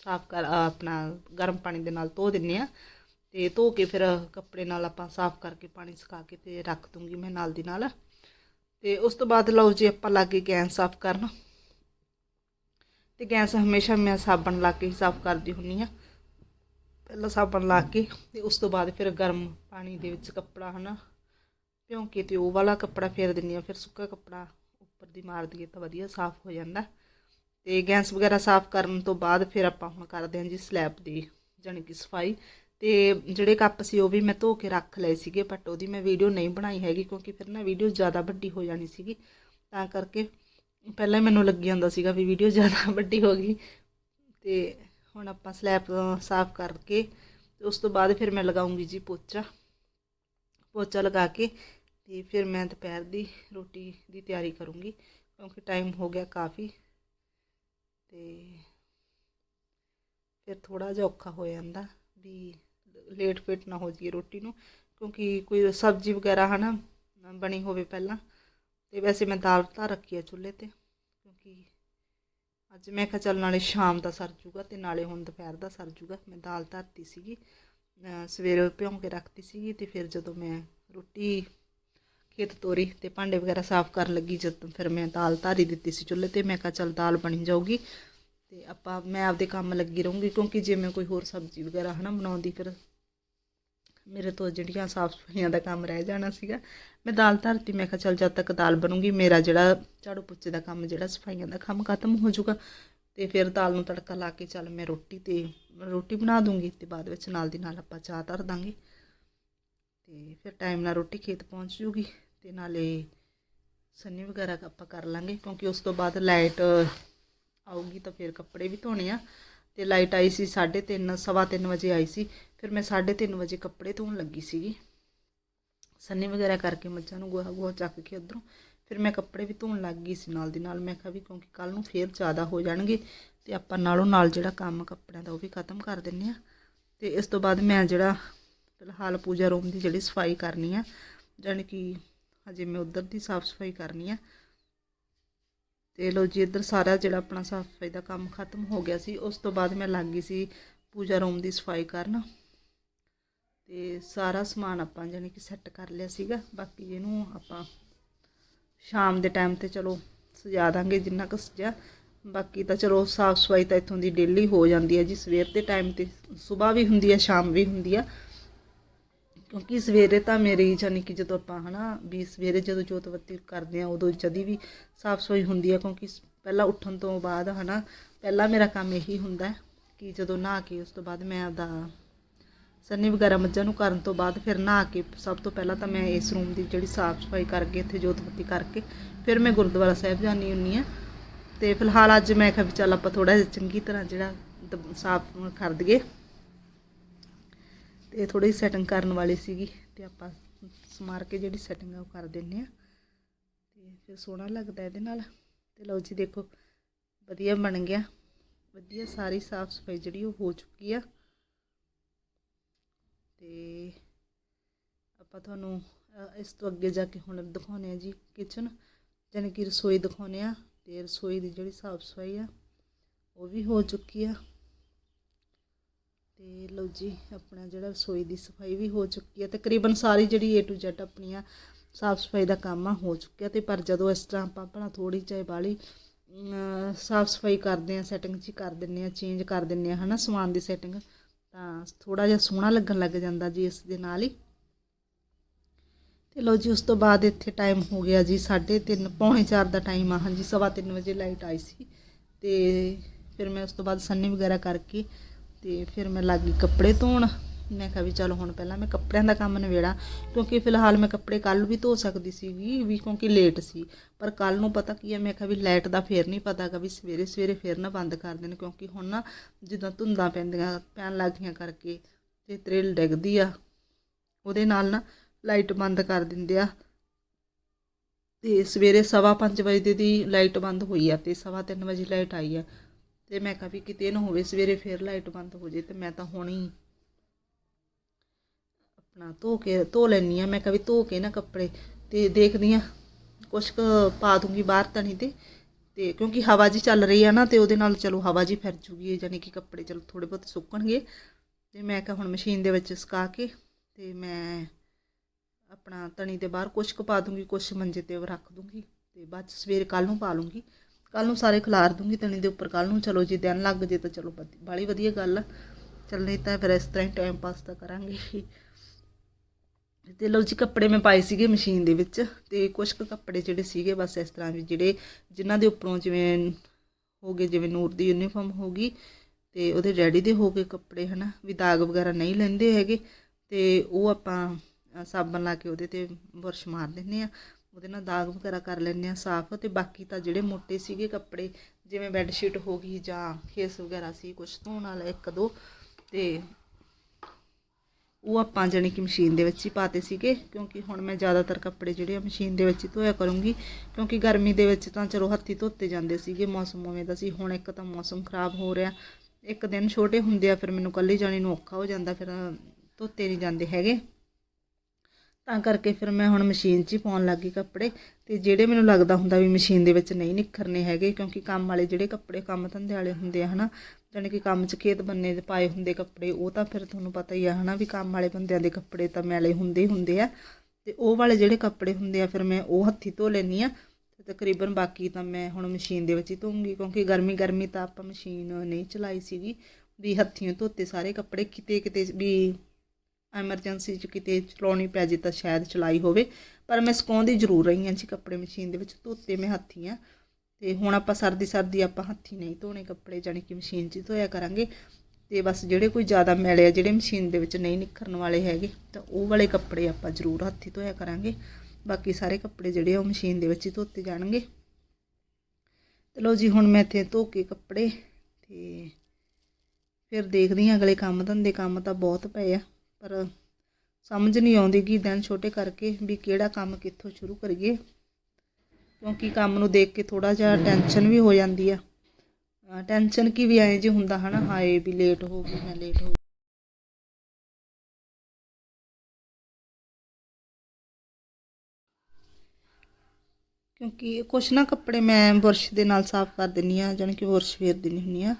ਸਾਫ਼ ਕਰ ਆਪਣਾ ਗਰਮ ਪਾਣੀ ਦੇ ਨਾਲ ਧੋ ਦਿੰਨੇ ਆ ਤੇ ਧੋ ਕੇ ਫਿਰ ਕੱਪੜੇ ਨਾਲ ਆਪਾਂ ਸਾਫ਼ ਕਰਕੇ ਪਾਣੀ ਸੁਕਾ ਕੇ ਤੇ ਰੱਖ ਦੂੰਗੀ ਮੈਂ ਨਾਲ ਦੀ ਨਾਲ। ਤੇ ਉਸ ਤੋਂ ਬਾਅਦ ਲਓ ਜੀ ਆਪਾਂ ਲਾਗੇ ਗੈਸ ਸਾਫ਼ ਕਰਨ। ਤੇ ਗੈਸ ਹਮੇਸ਼ਾ ਮੈਂ ਸਾਬਣ ਲਾ ਕੇ ਹੀ ਸਾਫ਼ ਕਰਦੀ ਹੁੰਨੀ ਆ ਪਹਿਲਾਂ ਸਾਬਣ ਲਾ ਕੇ ਤੇ ਉਸ ਤੋਂ ਬਾਅਦ ਫਿਰ ਗਰਮ ਪਾਣੀ ਦੇ ਵਿੱਚ ਕੱਪੜਾ ਹਨਾ ਭਿਉਂ ਕੇ ਤੇ ਉਹ ਵਾਲਾ ਕੱਪੜਾ ਫੇਰ ਦਿੰਨੀ ਆ, ਫਿਰ ਸੁੱਕਾ ਕੱਪੜਾ ਉੱਪਰ ਦੀ ਮਾਰ ਦਈਏ ਤਾਂ ਵਧੀਆ ਸਾਫ਼ ਹੋ ਜਾਂਦਾ। ਤੇ ਗੈਸ ਵਗੈਰਾ ਸਾਫ਼ ਕਰਨ ਤੋਂ ਬਾਅਦ ਫਿਰ ਆਪਾਂ ਹੁਣ ਕਰਦੇ ਹਾਂ ਜੀ ਸਲੈਬ ਦੀ ਜਾਣੀ ਕਿ ਸਫ਼ਾਈ। ਤੇ ਜਿਹੜੇ ਕੱਪ ਸੀ ਉਹ ਵੀ ਮੈਂ ਧੋ ਕੇ ਰੱਖ ਲਏ ਸੀਗੇ ਬਟ ਉਹਦੀ ਮੈਂ ਵੀਡੀਓ ਨਹੀਂ ਬਣਾਈ ਹੈਗੀ ਕਿਉਂਕਿ ਫਿਰ ਨਾ ਵੀਡੀਓ ਜ਼ਿਆਦਾ ਵੱਡੀ ਹੋ ਜਾਣੀ ਸੀਗੀ। ਤਾਂ ਕਰਕੇ ਪਹਿਲਾਂ ਮੈਨੂੰ ਲੱਗੀ ਜਾਂਦਾ ਸੀਗਾ ਵੀ ਵੀਡੀਓ ਜ਼ਿਆਦਾ <laughs> ਵੱਡੀ ਹੋ ਗਈ। ਤੇ ਹੁਣ ਆਪਾਂ ਸਲੈਬ ਸਾਫ਼ ਕਰਕੇ ਤੇ ਉਸ ਤੋਂ ਬਾਅਦ ਫਿਰ ਮੈਂ ਲਗਾਉਂਗੀ ਜੀ ਪੋਚਾ। ਪੋਚਾ ਲਗਾ ਕੇ ਤੇ ਫਿਰ ਮੈਂ ਦੁਪਹਿਰ ਦੀ ਰੋਟੀ ਦੀ ਤਿਆਰੀ ਕਰੂੰਗੀ ਕਿਉਂਕਿ ਟਾਈਮ ਹੋ ਗਿਆ ਕਾਫੀ ਤੇ ਫਿਰ ਥੋੜਾ ਜਿਹਾ ਔਖਾ ਹੋ ਜਾਂਦਾ ਵੀ ਲੇਟ ਫੇਟ ਨਾ ਹੋ ਜਾਈਏ ਰੋਟੀ ਨੂੰ ਕਿਉਂਕਿ ਕੋਈ ਸਬਜ਼ੀ ਵਗੈਰਾ ਹਨਾ ਬਣੀ ਹੋਵੇ ਪਹਿਲਾਂ ਤੇ ਵੈਸੇ ਮੈਂ ਦਾਲ ਧਰ ਰੱਖੀ ਹੈ ਚੁੱਲ੍ਹੇ ਤੇ। ਅੱਜ ਮੈਂ ਕਿਹਾ ਚੱਲ ਨਾਲੇ ਸ਼ਾਮ ਦਾ ਸਰ ਜੂਗਾ ਤੇ ਨਾਲੇ ਹੁਣ ਦੁਪਹਿਰ ਦਾ ਸਰ ਜੂਗਾ। ਮੈਂ ਦਾਲ ਧਰਤੀ ਸੀਗੀ ਸਵੇਰੇ ਭਿਉਂ ਕੇ ਰੱਖਤੀ ਸੀਗੀ ਤੇ ਫਿਰ ਜਦੋਂ ਮੈਂ ਰੋਟੀ ਖੇਤ ਤੋਰੀ ਤੇ ਭਾਂਡੇ ਵਗੈਰਾ ਸਾਫ਼ ਕਰਨ ਲੱਗੀ, ਜਦੋਂ ਫਿਰ ਮੈਂ ਦਾਲ ਧਾਰੀ ਦਿੱਤੀ ਸੀ ਚੁੱਲ੍ਹੇ ਤੇ, ਮੈਂ ਕਿਹਾ ਚੱਲ ਦਾਲ ਬਣੀ ਜਾਊਗੀ ਤੇ ਆਪਾਂ, ਮੈਂ ਆਪਦੇ ਕੰਮ ਲੱਗੀ ਰਹੂੰਗੀ ਕਿਉਂਕਿ ਜੇ ਮੈਂ ਕੋਈ ਹੋਰ ਸਬਜ਼ੀ ਵਗੈਰਾ ਹਨਾ ਬਣਾਉਂਦੀ ਫਿਰ ਮੇਰੇ ਤੋਂ ਜਿਹੜੀਆਂ ਸਾਫ਼ ਸਫਾਈਆਂ ਦਾ ਕੰਮ ਰਹਿ ਜਾਣਾ ਸੀਗਾ। ਮੈਂ ਦਾਲ ਧਰਤੀ, ਮੈਂ ਕਿਹਾ ਚੱਲ ਜਦ ਤੱਕ ਦਾਲ ਬਣੂਗੀ, ਮੇਰਾ ਜਿਹੜਾ ਝਾੜੂ ਪੋਚੇ ਦਾ ਕੰਮ, ਜਿਹੜਾ ਸਫਾਈਆਂ ਦਾ ਕੰਮ ਖਤਮ ਹੋ ਜਾਊਗਾ। ਤੇ ਫਿਰ ਦਾਲ ਨੂੰ ਤੜਕਾ ਲਾ ਕੇ ਚੱਲ ਮੈਂ ਰੋਟੀ ਤੇ, ਰੋਟੀ ਬਣਾ ਦੂੰਗੀ ਤੇ ਬਾਅਦ ਵਿੱਚ ਨਾਲ ਦੀ ਨਾਲ ਆਪਾਂ ਚਾਹ ਧਰ ਦਾਂਗੇ। ਤੇ ਫਿਰ ਟਾਈਮ ਨਾਲ ਰੋਟੀ ਖੇਤ ਪਹੁੰਚ ਜੂਗੀ ਤੇ ਨਾਲੇ ਸੰਨੀ ਵਗੈਰਾ ਆਪਾਂ ਕਰ ਲਾਂਗੇ, ਕਿਉਂਕਿ ਉਸ ਤੋਂ ਬਾਅਦ ਲਾਈਟ ਆਊਗੀ ਤਾਂ ਫਿਰ ਕੱਪੜੇ ਵੀ ਧੋਣੇ ਆ। ਤੇ ਲਾਈਟ ਆਈ ਸੀ 3:30 ਸਵਾ ਤਿੰਨ ਵਜੇ ਆਈ ਸੀ। ਫਿਰ ਮੈਂ 3:30 ਵਜੇ ਕੱਪੜੇ ਧੋਣ ਲੱਗੀ ਸੀਗੀ। ਸੰਨੀ ਵਗੈਰਾ ਕਰਕੇ ਮੱਝਾਂ ਨੂੰ ਗੋਹਾ ਗੋਹਾ ਚੱਕ ਕੇ ਉਧਰੋਂ ਫਿਰ ਮੈਂ ਕੱਪੜੇ ਵੀ ਧੋਣ ਲੱਗ ਗਈ ਸੀ ਨਾਲ ਦੀ ਨਾਲ। ਮੈਂ ਕਿਹਾ ਵੀ ਕਿਉਂਕਿ ਕੱਲ ਨੂੰ ਫੇਰ ਜ਼ਿਆਦਾ ਹੋ ਜਾਣਗੇ ਤੇ ਆਪਾਂ ਨਾਲੋਂ ਨਾਲ ਜਿਹੜਾ ਕੰਮ ਕੱਪੜਿਆਂ ਦਾ ਉਹ ਵੀ ਖਤਮ ਕਰ ਦਿੰਨੇ ਆ। ਤੇ ਇਸ ਤੋਂ ਬਾਅਦ ਮੈਂ ਜਿਹੜਾ ਫਿਲਹਾਲ ਪੂਜਾ ਰੂਮ ਦੀ ਜਿਹੜੀ ਸਫ਼ਾਈ ਕਰਨੀ ਆ, ਜਾਣੀ ਕਿ ਹਜੇ ਮੈਂ ਉਧਰ ਦੀ ਸਾਫ਼ ਸਫ਼ਾਈ ਕਰਨੀ ਆ। ਤੇ ਲੋ ਜੀ, ਇੱਧਰ ਸਾਰਾ ਜਿਹੜਾ ਆਪਣਾ ਸਾਫ਼ ਸਫ਼ਾਈ ਦਾ ਕੰਮ ਖਤਮ ਹੋ ਗਿਆ ਸੀ। ਉਸ ਤੋਂ ਬਾਅਦ ਮੈਂ ਲੱਗ ਗਈ ਸੀ ਪੂਜਾ ਰੂਮ ਦੀ ਸਫ਼ਾਈ ਕਰਨ। ਤੇ ਸਾਰਾ ਸਮਾਨ ਆਪਾਂ ਜਾਣੀ ਕਿ ਸੈੱਟ ਕਰ ਲਿਆ ਸੀਗਾ। ਬਾਕੀ ਇਹਨੂੰ ਆਪਾਂ ਸ਼ਾਮ ਦੇ ਟਾਈਮ ਤੇ ਚਲੋ ਸਜਾ ਦਾਂਗੇ ਜਿੰਨਾ ਕੁ ਸਜਾ ਬਾਕੀ ਤਾਂ ਚਲੋ ਸਾਫ਼ ਸਫ਼ਾਈ ਤਾਂ ਇੱਥੋਂ ਦੀ ਡੇਲੀ ਹੋ ਜਾਂਦੀ ਹੈ ਜੀ। ਸਵੇਰ ਦੇ ਟਾਈਮ ਤੇ ਸਵੇਰ ਵੀ ਹੁੰਦੀ ਹੈ, ਸ਼ਾਮ ਵੀ ਹੁੰਦੀ ਆ ਕਿਉਂਕਿ ਸਵੇਰੇ ਤਾਂ ਮੇਰੀ ਜਾਨੀ ਕਿ ਜਦੋਂ ਆਪਾਂ ਹਨਾ ਵੀ ਸਵੇਰੇ ਜਦੋਂ ਜੋਤ ਬੱਤੀ ਕਰਦੇ ਆ ਉਦੋਂ ਜਦੀ ਵੀ ਸਾਫ਼ ਸਫ਼ਾਈ ਹੁੰਦੀ ਆ ਕਿਉਂਕਿ ਪਹਿਲਾਂ ਉੱਠਣ ਤੋਂ ਬਾਅਦ ਹਨਾ, ਪਹਿਲਾਂ ਮੇਰਾ ਕੰਮ ਇਹੀ ਹੁੰਦਾ ਕਿ ਜਦੋਂ ਨਹਾ ਕੇ ਉਸ ਤੋਂ ਬਾਅਦ ਮੈਂ ਆਪਦਾ ਸੰਨੀ ਵਗੈਰਾ ਮੱਝਾਂ ਨੂੰ ਕਰਨ ਤੋਂ ਬਾਅਦ ਫਿਰ ਨਹਾ ਕੇ ਸਭ ਤੋਂ ਪਹਿਲਾਂ ਤਾਂ ਮੈਂ ਇਸ ਰੂਮ ਦੀ ਜਿਹੜੀ ਸਾਫ਼ ਸਫ਼ਾਈ ਕਰਕੇ ਇੱਥੇ ਜੋਤ ਬੱਤੀ ਕਰਕੇ, ਫਿਰ ਮੈਂ ਗੁਰਦੁਆਰਾ ਸਾਹਿਬ ਜਾਂਦੀ ਹੁੰਨੀ ਆ ਤੇ ਫਿਲਹਾਲ ਅੱਜ ਮੈਂ ਕਿਹਾ ਵੀ ਚੱਲ ਆਪਾਂ ਥੋੜਾ ਜਿਹਾ ਚੰਗੀ ਤਰ੍ਹਾਂ ਜਿਹੜਾ ਦ- ਸਾਫ਼ ਕਰ ਦਈਏ। ਤੇ ਥੋੜੀ ਸੈਟਿੰਗ ਕਰਨ ਵਾਲੀ ਸੀਗੀ ਤੇ ਆਪਾਂ ਸਮਾਰ ਕੇ ਜਿਹੜੀ ਸੈਟਿੰਗ ਆ ਉਹ ਕਰ ਦਿੰਨੇ ਆ ਤੇ ਫਿਰ ਸੋਹਣਾ ਲੱਗਦਾ ਇਹਦੇ ਨਾਲ। ਤੇ ਲਓ ਜੀ ਦੇਖੋ, ਵਧੀਆ ਬਣ ਗਿਆ। ਵਧੀਆ ਸਾਰੀ ਸਾਫ਼ ਸਫ਼ਾਈ ਜਿਹੜੀ ਉਹ ਹੋ ਚੁੱਕੀ ਆ। ਤੇ ਆਪਾਂ ਤੁਹਾਨੂੰ ਇਸ ਤੋਂ ਅੱਗੇ ਜਾ ਕੇ ਹੁਣ ਦਿਖਾਉਨੇ ਆ ਜੀ ਕਿਚਨ ਜਾਣੀ ਕਿ ਰਸੋਈ ਦਿਖਾਉਨੇ ਆ ਤੇ ਰਸੋਈ ਦੀ ਜਿਹੜੀ ਸਾਫ਼ ਸਫ਼ਾਈ ਆ, ਉਹ ਵੀ ਹੋ ਚੁੱਕੀ ਆ। ਤੇ ਲਓ ਜੀ, ਆਪਣਾ ਜਿਹੜਾ ਰਸੋਈ ਦੀ ਸਫ਼ਾਈ ਵੀ ਹੋ ਚੁੱਕੀ ਆ। ਤਕਰੀਬਨ ਸਾਰੀ ਜਿਹੜੀ A to Z ਆਪਣੀਆਂ ਸਾਫ਼ ਸਫ਼ਾਈ ਦਾ ਕੰਮ ਆ, ਹੋ ਚੁੱਕਿਆ ਤੇ ਪਰ ਜਦੋਂ ਇਸ ਤਰ੍ਹਾਂ ਆਪਾਂ ਭਲਾ ਥੋੜੀ ਚਾਹੇ ਬਾਲੀ ਸਾਫ਼ ਸਫ਼ਾਈ ਕਰਦੇ ਆ ਸੈਟਿੰਗ ਜੀ ਕਰ ਦਿੰਨੇ ਆ ਚੇਂਜ ਕਰ ਦਿੰਨੇ ਆ ਹਨਾ, ਸਮਾਨ ਦੀ ਸੈਟਿੰਗ ਤਾਂ ਥੋੜਾ ਜਿਹਾ ਸੋਹਣਾ ਲੱਗਣ ਲੱਗ ਜਾਂਦਾ ਜੀ ਇਸ ਦੇ ਨਾਲ ਹੀ। ਤੇ ਲਓ ਜੀ, ਉਸ ਤੋਂ ਬਾਅਦ ਇੱਥੇ ਟਾਈਮ ਹੋ ਗਿਆ ਜੀ 3:30 ਪੌਣੇ 4 ਦਾ ਟਾਈਮ ਆ। ਹਾਂਜੀ, ਸਵਾ ਤਿੰਨ ਵਜੇ ਲਾਈਟ ਆਈ ਸੀ। ਤੇ ਫਿਰ ਮੈਂ ਉਸ ਤੋਂ ਬਾਅਦ ਸੰਨੀ ਵਗੈਰਾ ਕਰਕੇ ਤੇ ਫਿਰ ਮੈਂ ਲੱਗ ਗਈ ਕੱਪੜੇ ਧੋਣ। ਮੈਂ ਕਿਹਾ ਵੀ ਚਲੋ ਹੁਣ ਪਹਿਲਾਂ ਮੈਂ ਕੱਪੜਿਆਂ ਦਾ ਕੰਮ ਨਿਬੇੜਾ, ਕਿਉਂਕਿ ਫਿਲਹਾਲ ਮੈਂ ਕੱਪੜੇ ਕੱਲ ਵੀ ਧੋ ਸਕਦੀ ਸੀਗੀ, ਵੀ ਕਿਉਂਕਿ ਲੇਟ ਸੀ। ਪਰ ਕੱਲ ਨੂੰ ਪਤਾ ਕੀ ਹੈ, ਮੈਂ ਕਿਹਾ ਵੀ ਲਾਈਟ ਦਾ ਫੇਰ ਨਹੀਂ ਪਤਾਗਾ ਵੀ ਸਵੇਰੇ ਸਵੇਰੇ ਫੇਰ ਨਾ ਬੰਦ ਕਰ ਦੇਣ, ਕਿਉਂਕਿ ਹੁਣ ਨਾ ਜਿੱਦਾਂ ਧੁੰਦਾਂ ਪੈਂਦੀਆਂ, ਪੈਣ ਲੱਗੀਆਂ ਕਰਕੇ ਤੇ ਤਰੇਲ ਡਿੱਗਦੀ ਆ। ਉਹਦੇ ਨਾਲ ਨਾ ਲਾਈਟ ਬੰਦ ਕਰ ਦਿੰਦੇ ਆ। ਤੇ ਸਵੇਰੇ ਸਵਾ ਪੰਜ ਵਜੇ ਦੀ ਲਾਈਟ ਬੰਦ ਹੋਈ ਆ ਤੇ ਸਵਾ ਤਿੰਨ ਵਜੇ ਲਾਈਟ ਆਈ ਆ। ਤੇ ਮੈਂ ਕਿਹਾ ਵੀ ਕਿਤੇ ਨਾ ਹੋਵੇ ਸਵੇਰੇ ਫੇਰ ਲਾਈਟ ਬੰਦ ਹੋ ਜੇ ਤੇ ਮੈਂ ਤਾਂ ਹੁਣ। ਹੀ ਆਪਣਾ ਧੋ ਕੇ, ਧੋ ਲੈਣੀ ਆ ਮੈਂ ਕਿਹਾ ਵੀ ਧੋ ਕੇ ਨਾ ਕੱਪੜੇ ਤੇ ਦੇਖਦੀ ਆ ਕੁਛ ਕੁ ਪਾ ਦੂੰਗੀ ਬਾਹਰ ਤਣੀ ਤੇ। ਤੇ ਕਿਉਂਕਿ ਹਵਾ ਜੀ ਚੱਲ ਰਹੀ ਆ ਨਾ, ਤੇ ਉਹਦੇ ਨਾਲ ਚਲੋ ਹਵਾ ਜੀ ਫਿਰ ਜੂਗੀ ਜਾਨੀ ਕਿ ਕੱਪੜੇ ਚਲੋ ਥੋੜੇ ਬਹੁਤ ਸੁੱਕਣਗੇ। ਤੇ ਮੈਂ ਕਿਹਾ ਹੁਣ ਮਸ਼ੀਨ ਦੇ ਵਿੱਚ ਸੁਕਾ ਕੇ ਤੇ ਮੈਂ ਆਪਣਾ ਤਣੀ ਦੇ ਬਾਹਰ ਕੁਛ ਕੁ ਪਾ ਦੂੰਗੀ, ਕੁਛ ਮੰਜੇ ਤੇ ਰੱਖ ਦੂੰਗੀ। ਤੇ ਬਾਅਦ ਚ ਸਵੇਰੇ ਕੱਲ ਨੂੰ ਪਾ ਲੂੰਗੀ। ਕੱਲ ਨੂੰ ਸਾਰੇ ਖਿਲਾਰ ਦੂੰਗੀ ਤਣੀ ਦੇ ਉੱਪਰ। ਕੱਲ ਨੂੰ ਚਲੋ ਜੇ ਦਿਨ ਲੱਗ ਜੇ ਤਾਂ ਚਲੋ ਬਾਲੀ ਵਧੀਆ ਗੱਲ ਆ। ਚੱਲ ਨਹੀਂ ਤਾਂ ਫਿਰ ਇਸ ਤਰ੍ਹਾਂ ਹੀ ਟਾਈਮ ਪਾਸ ਤਾਂ ਕਰਾਂਗੇ। ਤੇ ਲਓ ਜੀ, ਕੱਪੜੇ ਮੈਂ ਪਾਏ ਸੀਗੇ ਮਸ਼ੀਨ ਦੇ ਵਿੱਚ ਤੇ ਕੁਝ ਕੁ ਕੱਪੜੇ ਜਿਹੜੇ ਸੀਗੇ ਬਸ ਇਸ ਤਰ੍ਹਾਂ ਵੀ ਜਿਹੜੇ ਜਿਨ੍ਹਾਂ ਦੇ ਉੱਪਰੋਂ ਜਿਵੇਂ ਹੋ ਗਏ, ਜਿਵੇਂ ਨੂਰ ਦੀ ਯੂਨੀਫਾਰਮ ਹੋ ਗਈ ਤੇ ਉਹਦੇ ਡੈਡੀ ਦੇ ਹੋ ਗਏ ਕੱਪੜੇ, ਹਨਾ? ਵੀ ਦਾਗ ਵਗੈਰਾ ਨਹੀਂ ਲੈਂਦੇ ਹੈਗੇ ਤੇ ਉਹ ਆਪਾਂ ਸਾਬਣ ਲਾ ਕੇ ਉਹਦੇ ਤੇ ਬੁਰਸ਼ ਮਾਰ ਦਿੰਨੇ ਆ ਉਹਦੇ ਨਾਲ ਦਾਗ ਵਗੈਰਾ ਕਰ ਲੈਂਦੇ ਆ ਸਾਫ਼ ਤੇ ਬਾਕੀ ਤਾਂ ਜਿਹੜੇ ਮੋਟੇ ਸੀਗੇ ਕੱਪੜੇ, ਜਿਵੇਂ ਬੈੱਡ ਸ਼ੀਟ ਹੋ ਗਈ ਜਾਂ ਖੇਸ ਵਗੈਰਾ ਸੀ ਕੁਝ ਧੋਣ ਵਾਲਾ ਇੱਕ ਦੋ ਤੇ ਉਹ ਆਪਾਂ ਜਾਣੀ ਕਿ ਮਸ਼ੀਨ ਦੇ ਵਿੱਚ ਹੀ ਪਾਤੇ ਸੀਗੇ, ਕਿਉਂਕਿ ਹੁਣ ਮੈਂ ਜ਼ਿਆਦਾਤਰ ਕੱਪੜੇ ਜਿਹੜੇ ਆ ਮਸ਼ੀਨ ਦੇ ਵਿੱਚ ਹੀ ਧੋਇਆ ਕਰੂੰਗੀ, ਕਿਉਂਕਿ ਗਰਮੀ ਦੇ ਵਿੱਚ ਤਾਂ ਚਲੋ ਹੱਥੀ ਧੋਤੇ ਜਾਂਦੇ ਸੀਗੇ, ਮੌਸਮ ਉਵੇਂ ਦਾ ਸੀ, ਹੁਣ ਇੱਕ ਤਾਂ ਮੌਸਮ ਖਰਾਬ ਹੋ ਰਿਹਾ, ਇੱਕ ਦਿਨ ਛੋਟੇ ਹੁੰਦੇ ਆ, ਫਿਰ ਮੈਨੂੰ ਕੱਲੀ ਜਾਣੀ ਨੂੰ ਔਖਾ ਹੋ ਜਾਂਦਾ, ਫਿਰ ਧੋਤੇ ਨਹੀਂ ਜਾਂਦੇ ਹੈਗੇ। ਤਾਂ ਕਰਕੇ ਫਿਰ ਮੈਂ ਹੁਣ ਮਸ਼ੀਨ 'ਚ ਹੀ ਪਾਉਣ ਲੱਗ ਗਈ ਕੱਪੜੇ, ਤੇ ਜਿਹੜੇ ਮੈਨੂੰ ਲੱਗਦਾ ਹੁੰਦਾ ਵੀ ਮਸ਼ੀਨ ਦੇ ਵਿੱਚ ਨਹੀਂ ਨਿਖਰਨੇ ਹੈਗੇ, ਕਿਉਂਕਿ ਕੰਮ ਵਾਲੇ ਜਿਹੜੇ ਕੱਪੜੇ, ਕੰਮ ਧੰਦੇ ਵਾਲੇ ਹੁੰਦੇ ਆ, ਹਨਾ ਜਾਣੀ ਕਿ ਕੰਮ 'ਚ ਖੇਤ ਬੰਨੇ ਦੇ ਪਾਏ ਹੁੰਦੇ ਕੱਪੜੇ, ਉਹ ਤਾਂ ਫਿਰ ਤੁਹਾਨੂੰ ਪਤਾ ਹੀ ਆ, ਹਨਾ, ਵੀ ਕੰਮ ਵਾਲੇ ਬੰਦਿਆਂ ਦੇ ਕੱਪੜੇ ਤਾਂ ਮੈਲੇ ਹੁੰਦੇ ਹੀ ਹੁੰਦੇ ਆ। ਤੇ ਉਹ ਵਾਲੇ ਜਿਹੜੇ ਕੱਪੜੇ ਹੁੰਦੇ ਆ, ਫਿਰ ਮੈਂ ਉਹ ਹੱਥੀ ਧੋ ਲੈਂਦੀ ਆ। ਤੇ ਤਕਰੀਬਨ ਬਾਕੀ ਤਾਂ ਮੈਂ ਹੁਣ ਮਸ਼ੀਨ ਦੇ ਵਿੱਚ ਹੀ ਧੋਉਂਗੀ ਕਿਉਂਕਿ ਗਰਮੀ ਗਰਮੀ ਤਾਂ ਆਪਾਂ ਮਸ਼ੀਨ ਨਹੀਂ ਚਲਾਈ ਸੀਗੀ। ਵੀ ਹੱਥੀਂ ਧੋਤੇ ਸਾਰੇ ਕੱਪੜੇ, ਕਿਤੇ ਕਿਤੇ ਵੀ ਐਮਰਜੈਂਸੀ 'ਚ ਕਿਤੇ ਚਲਾਉਣੀ ਪੈ ਜੇ ਤਾਂ ਸ਼ਾਇਦ ਚਲਾਈ ਹੋਵੇ। ਪਰ ਮੈਂ ਸੁਕਾਉਂਦੀ ਜ਼ਰੂਰ ਰਹੀ ਹਾਂ ਜੀ ਕੱਪੜੇ ਮਸ਼ੀਨ ਦੇ ਵਿੱਚ ਧੋਤੇ ਮੈਂ ਹੱਥੀਂ ਆ। ਤੇ ਹੁਣ ਆਪਾਂ ਸਰਦੀ ਸਰਦੀ ਆਪਾਂ ਹੱਥੀਂ ਨਹੀਂ ਧੋਣੇ ਕੱਪੜੇ, ਜਾਣੀ ਕਿ ਮਸ਼ੀਨ 'ਚ ਹੀ ਧੋਇਆ ਕਰਾਂਗੇ। ਤੇ ਬਸ ਜਿਹੜੇ ਕੋਈ ਜ਼ਿਆਦਾ ਮੈਲੇ ਆ, ਜਿਹੜੇ ਮਸ਼ੀਨ ਦੇ ਵਿੱਚ ਨਹੀਂ ਨਿਖਰਨ ਵਾਲੇ ਹੈਗੇ, ਤਾਂ ਉਹ ਵਾਲੇ ਕੱਪੜੇ ਆਪਾਂ ਜ਼ਰੂਰ ਹੱਥੀਂ ਧੋਇਆ ਕਰਾਂਗੇ। ਬਾਕੀ ਸਾਰੇ ਕੱਪੜੇ ਜਿਹੜੇ ਆ, ਉਹ ਮਸ਼ੀਨ ਦੇ ਵਿੱਚ ਹੀ ਧੋਤੇ ਜਾਣਗੇ। ਤੇ ਲਓ ਜੀ, ਹੁਣ ਮੈਂ ਇੱਥੇ ਧੋ ਕੇ ਕੱਪੜੇ ਤੇ ਫਿਰ ਦੇਖਦੀ ਹਾਂ ਅਗਲੇ ਕੰਮ ਧੰਦੇ। ਕੰਮ ਤਾਂ ਬਹੁਤ ਪਏ ਆ, ਪਰ ਸਮਝ ਨਹੀਂ ਆਉਂਦੀ ਕਿ ਦਿਨ ਛੋਟੇ ਕਰਕੇ ਵੀ ਕਿਹੜਾ ਕੰਮ ਕਿੱਥੋਂ ਸ਼ੁਰੂ ਕਰੀਏ। ਕਿਉਂਕਿ ਕੰਮ ਨੂੰ ਦੇਖ ਕੇ ਥੋੜਾ ਜਿਹਾ ਟੈਨਸ਼ਨ ਵੀ ਹੋ ਜਾਂਦੀ ਆ। ਟੈਨਸ਼ਨ ਕੀ ਵੀ ਐਂ ਜੇ ਹੁੰਦਾ ਹਨਾ, ਹਾਏ ਵੀ ਲੇਟ ਹੋ ਗਈ, ਮੈਂ ਲੇਟ ਹੋ ਕਿਉਂਕਿ ਕੁਛ ਨਾ ਕੱਪੜੇ ਮੈਂ ਬੁਰਸ਼ ਦੇ ਨਾਲ ਸਾਫ਼ ਕਰ ਦਿੰਨੀ ਆ ਜਾਣੀ ਕਿ ਬੁਰਸ਼ ਫੇਰ ਦਿੰਨੀ ਹੁੰਨੀ ਆ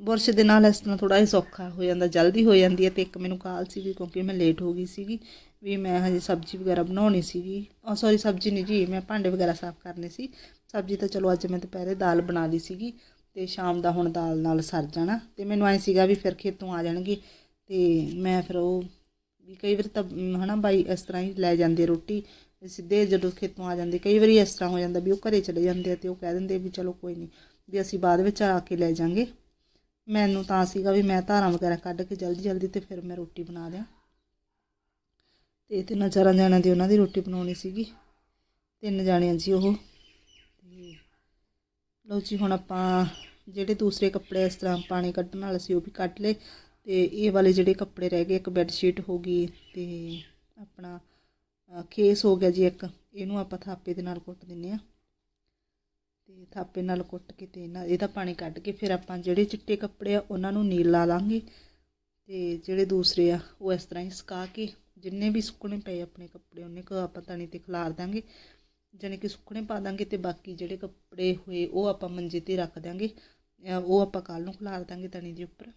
ਬੁਰਸ਼ ਦੇ ਨਾਲ ਇਸ ਤਰ੍ਹਾਂ ਥੋੜਾ ਜਿਹਾ ਸੌਖਾ ਹੋ ਜਾਂਦਾ ਜਲਦੀ ਹੋ ਜਾਂਦੀ ਹੈ ਤੇ ਇੱਕ ਮੈਨੂੰ ਕਾਲ ਸੀਗੀ ਕਿਉਂਕਿ ਮੈਂ ਲੇਟ ਹੋ ਗਈ ਸੀਗੀ ਵੀ ਮੈਂ ਹਜੇ ਸਬਜ਼ੀ ਵਗੈਰਾ ਬਣਾਉਣੀ ਸੀਗੀ। ਆ ਸੌਰੀ ਸਬਜ਼ੀ ਨਹੀਂ ਜੀ ਮੈਂ ਭਾਂਡੇ ਵਗੈਰਾ ਸਾਫ਼ ਕਰਨੇ ਸੀ। ਸਬਜ਼ੀ ਤਾਂ ਚਲੋ ਅੱਜ ਮੈਂ ਦੁਪਹਿਰੇ ਦਾਲ ਬਣਾ ਲਈ ਸੀਗੀ ਤੇ ਸ਼ਾਮ ਦਾ ਹੁਣ ਦਾਲ ਨਾਲ ਸਰ ਜਾਣਾ। ਤੇ ਮੈਨੂੰ ਐ ਸੀਗਾ ਵੀ ਫਿਰ ਖੇਤੋਂ ਆ ਜਾਣਗੇ ਤੇ ਮੈਂ ਫਿਰ ਉਹ ਵੀ ਕਈ ਵਾਰ ਤਾਂ ਅਮ, ਹਨਾ ਬਾਈ ਇਸ ਤਰ੍ਹਾਂ ਹੀ ਲੈ ਜਾਂਦੇ ਰੋਟੀ। ਸਿੱਧੇ ਜਦੋਂ ਖੇਤੋਂ ਆ ਜਾਂਦੇ ਕਈ ਵਾਰੀ ਇਸ ਤਰ੍ਹਾਂ ਹੋ ਜਾਂਦਾ ਵੀ ਉਹ ਘਰੇ ਚਲੇ ਜਾਂਦੇ ਆ ਤੇ ਉਹ ਕਹਿ ਦਿੰਦੇ ਵੀ ਚਲੋ ਕੋਈ ਨਹੀਂ ਵੀ ਅਸੀਂ ਬਾਅਦ ਵਿੱਚ ਆ ਕੇ ਲੈ ਜਾਾਂਗੇ। ਮੈਨੂੰ ਤਾਂ ਸੀਗਾ ਵੀ ਮੈਂ ਧਾਰਾਂ ਵਗੈਰਾ ਕੱਢ ਕੇ ਜਲਦੀ ਜਲਦੀ ਤੇ ਫਿਰ ਮੈਂ ਰੋਟੀ ਬਣਾ ਦਿਆਂ ਤੇ ਤਿੰਨਾਂ ਚਾਰਾਂ ਜਣਿਆਂ ਦੀ ਉਹਨਾਂ ਦੀ ਰੋਟੀ ਬਣਾਉਣੀ ਸੀਗੀ। ਤਿੰਨ ਜਾਣਿਆਂ ਜੀ ਉਹ। ਲਓ ਜੀ, ਹੁਣ ਆਪਾਂ ਜਿਹੜੇ ਦੂਸਰੇ ਕੱਪੜੇ ਇਸ ਤਰ੍ਹਾਂ ਪਾਣੀ ਕੱਢਣ ਵਾਲੇ ਸੀ ਉਹ ਵੀ ਕੱਢ ਲਏ। ਤੇ ਇਹ ਵਾਲੇ ਜਿਹੜੇ ਕੱਪੜੇ ਰਹਿ ਗਏ, ਇੱਕ ਬੈੱਡ ਸ਼ੀਟ ਹੋ ਗਈ ਤੇ ਆਪਣਾ ਖੇਸ ਹੋ ਗਿਆ ਜੀ ਇੱਕ। ਇਹਨੂੰ ਆਪਾਂ ਥਾਪੇ ਦੇ ਨਾਲ ਕੁੱਟ ਦਿੰਨੇ ਆ ਤੇ ਥਾਪੇ ਨਾਲ ਕੁੱਟ ਕੇ ਤੇ ਇਹਨਾਂ ਇਹਦਾ ਪਾਣੀ ਕੱਢ ਕੇ ਫਿਰ ਆਪਾਂ ਜਿਹੜੇ ਚਿੱਟੇ ਕੱਪੜੇ ਆ ਉਹਨਾਂ ਨੂੰ ਨੀਲ ਲਾ ਲਾਂਗੇ। ਤੇ ਜਿਹੜੇ ਦੂਸਰੇ ਆ ਉਹ ਇਸ ਤਰ੍ਹਾਂ ਹੀ ਸੁਕਾ ਕੇ ਜਿੰਨੇ ਵੀ ਸੁੱਕਣੇ ਪਏ ਆਪਣੇ ਕੱਪੜੇ ਉਹਨੇ ਕੋ ਆਪਾਂ ਤਣੀ ਤੇ ਖਿਲਾਰ ਦਾਂਗੇ। ਜਾਣੀ ਕਿ ਸੁੱਕਣੇ ਪਾ ਦਾਂਗੇ ਤੇ ਬਾਕੀ ਜਿਹੜੇ ਕੱਪੜੇ ਹੋਏ ਉਹ ਆਪਾਂ ਮੰਜੇ ਤੇ ਰੱਖ ਦਾਂਗੇ। ਅ, ਉਹ ਆਪਾਂ ਕੱਲ ਨੂੰ ਖਿਲਾਰ ਦਾਂਗੇ ਤਣੀ ਦੇ ਉੱਪਰ।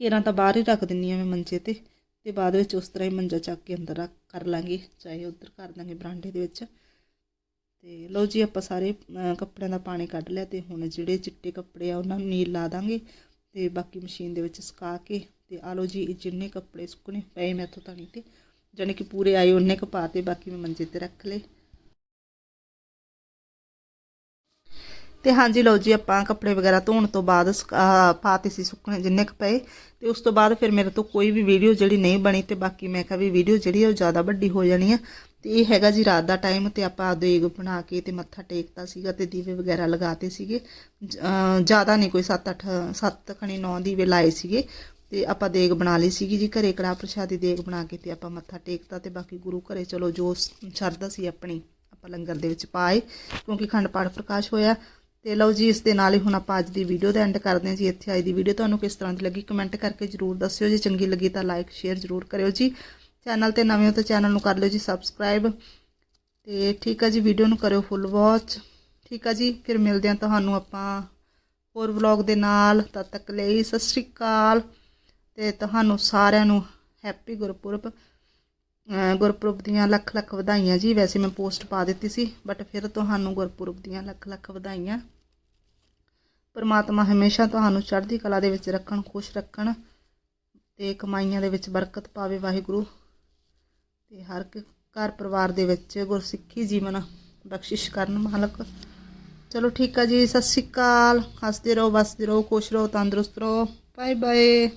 ਘੇਰਾਂ ਤਾਂ ਬਾਹਰ ਹੀ ਰੱਖ ਦਿੰਨੀ ਆ ਮੈਂ ਮੰਜੇ ਤੇ ਤੇ ਬਾਅਦ ਵਿੱਚ ਉਸ ਤਰ੍ਹਾਂ ਹੀ ਮੰਜਾ ਚੱਕ ਕੇ ਅੰਦਰ ਰੱਖ ਕਰ ਲਾਂਗੇ ਚਾਹੇ ਉੱਧਰ ਕਰ ਦਾਂਗੇ ਬਰਾਂਡੇ ਦੇ ਵਿੱਚ। ਤੇ ਲਓ ਜੀ, ਆਪਾਂ ਸਾਰੇ ਕੱਪੜਿਆਂ ਦਾ ਪਾਣੀ ਕੱਢ ਲਿਆ ਤੇ ਹੁਣ ਜਿਹੜੇ ਚਿੱਟੇ ਕੱਪੜੇ ਆ, ਉਹਨਾਂ ਨੂੰ ਨੀਲ ਲਾ ਦਾਂਗੇ ਤੇ ਬਾਕੀ ਮਸ਼ੀਨ ਦੇ ਵਿੱਚ ਸੁਕਾ ਕੇ ਤੇ ਆ ਲਓ ਜੀ ਜਿੰਨੇ ਕੱਪੜੇ ਸੁੱਕਣੇ ਪਏ ਮੈਥੋਂ ਤਣੀ ਤੇ, ਜਾਣੀ ਕਿ ਪੂਰੇ ਆਏ ਉਹਨੇ ਕੁ ਪਾ ਤੇ ਬਾਕੀ ਮੈਂ ਮੰਜੇ ਤੇ ਰੱਖ ਲਏ। ਤੇ ਹਾਂਜੀ ਲਓ ਜੀ, ਆਪਾਂ ਕੱਪੜੇ ਵਗੈਰਾ ਧੋਣ ਤੋਂ ਬਾਅਦ ਸੁਕਾ- ਪਾਤੇ ਸੀ ਸੁੱਕਣੇ ਜਿੰਨੇ ਕ ਪਏ ਤੇ ਉਸ ਤੋਂ ਬਾਅਦ ਫਿਰ ਮੇਰੇ ਤੋਂ ਕੋਈ ਵੀ ਵੀਡੀਓ ਜਿਹੜੀ ਨਹੀਂ ਬਣੀ ਤੇ ਬਾਕੀ ਮੈਂ ਕਿਹਾ ਵੀ ਵੀਡੀਓ ਜਿਹੜੀ ਆ ਉਹ ਜ਼ਿਆਦਾ ਵੱਡੀ ਹੋ ਜਾਣੀ ਆ। ਤੇ ਇਹ ਹੈਗਾ ਜੀ ਰਾਤ ਦਾ ਟਾਈਮ ਤੇ ਆਪਾਂ ਦੇਗ ਬਣਾ ਕੇ ਤੇ ਮੱਥਾ ਟੇਕਤਾ ਸੀਗਾ ਤੇ ਦੀਵੇ ਵਗੈਰਾ ਲਗਾਤੇ ਸੀਗੇ। ਜ਼ਿਆਦਾ ਨਹੀਂ, ਕੋਈ 7-8 7 ਖਣੀ 9 ਦੀਵੇ ਲਾਏ ਸੀਗੇ ਤੇ ਆਪਾਂ ਦੇਗ ਬਣਾ ਲਈ ਸੀਗੀ ਜੀ। ਘਰੇ ਕੜਾ ਪ੍ਰਸ਼ਾਦੀ ਦੇਗ ਬਣਾ ਕੇ ਤੇ ਆਪਾਂ ਮੱਥਾ ਟੇਕਤਾ ਤੇ ਬਾਕੀ ਗੁਰੂ ਘਰੇ ਚਲੋ ਜੋ ਸ਼ਰਧਾ ਸੀ ਆਪਣੀ ਆਪਾਂ ਲੰਗਰ ਦੇ ਵਿੱਚ ਪਾਏ ਕਿਉਂਕਿ ਖੰਡ ਪਾਠ ਪ੍ਰਕਾਸ਼ ਹੋਇਆ। ਤੇ ਲਓ ਜੀ, ਇਸ ਦੇ ਨਾਲ ਹੀ ਹੁਣ ਆਪਾਂ ਅੱਜ ਦੀ ਵੀਡੀਓ ਦਾ ਐਂਡ ਕਰਦੇ ਹਾਂ ਜੀ। ਇੱਥੇ ਅੱਜ ਦੀ ਵੀਡੀਓ ਤੁਹਾਨੂੰ ਕਿਸ ਤਰ੍ਹਾਂ ਦੀ ਲੱਗੀ ਕਮੈਂਟ ਕਰਕੇ ਜਰੂਰ ਦੱਸਿਓ ਜੇ। ਚੰਗੀ ਲੱਗੀ ਤਾਂ ਲਾਈਕ ਸ਼ੇਅਰ ਜਰੂਰ ਕਰਿਓ ਜੀ। ਚੈਨਲ ਤੇ ਨਵੇਂ ਹੋ ਤਾਂ ਚੈਨਲ ਨੂੰ ਕਰ ਲਿਓ ਜੀ ਸਬਸਕ੍ਰਾਈਬ। ਤੇ ਠੀਕ ਆ ਜੀ ਵੀਡੀਓ ਨੂੰ ਕਰਿਓ ਫੁੱਲ ਵਾਚ ਠੀਕ ਆ ਜੀ, ਫਿਰ ਮਿਲਦੇ ਹਾਂ ਤੁਹਾਨੂੰ ਆਪਾਂ ਹੋਰ ਵਲੌਗ ਦੇ ਨਾਲ। ਤਦ ਤੱਕ ਲਈ ਸਤਿ ਸ਼੍ਰੀ ਅਕਾਲ। ਤੇ ਤੁਹਾਨੂੰ ਸਾਰਿਆਂ ਨੂੰ ਹੈਪੀ ਗੁਰਪੁਰਬ। ਗੁਰਪੁਰਬ ਦੀਆਂ ਲੱਖ ਲੱਖ ਵਧਾਈਆਂ ਜੀ। ਵੈਸੇ ਮੈਂ ਪੋਸਟ ਪਾ ਦਿੱਤੀ ਸੀ ਬਟ ਫਿਰ ਤੁਹਾਨੂੰ ਗੁਰਪੁਰਬ ਦੀਆਂ ਲੱਖ ਲੱਖ ਵਧਾਈਆਂ। ਪਰਮਾਤਮਾ ਹਮੇਸ਼ਾ ਤੁਹਾਨੂੰ ਚੜ੍ਹਦੀ ਕਲਾ ਦੇ ਵਿੱਚ ਰੱਖਣ, ਖੁਸ਼ ਰੱਖਣ ਤੇ ਕਮਾਈਆਂ ਦੇ ਵਿੱਚ ਬਰਕਤ ਪਾਵੇ। ਵਾਹਿਗੁਰੂ। ਤੇ ਹਰ ਇੱਕ ਘਰ ਪਰਿਵਾਰ ਦੇ ਵਿੱਚ ਗੁਰਸਿੱਖੀ ਜੀਵਨ ਬਖਸ਼ਿਸ਼ ਕਰਨ ਮਾਲਕ। ਚਲੋ ਠੀਕ ਆ ਜੀ, ਸਤਿ ਸ਼੍ਰੀ ਅਕਾਲ। ਹੱਸਦੇ ਰਹੋ, ਵਸਦੇ ਰਹੋ, ਖੁਸ਼ ਰਹੋ, ਤੰਦਰੁਸਤ ਰਹੋ। Bye bye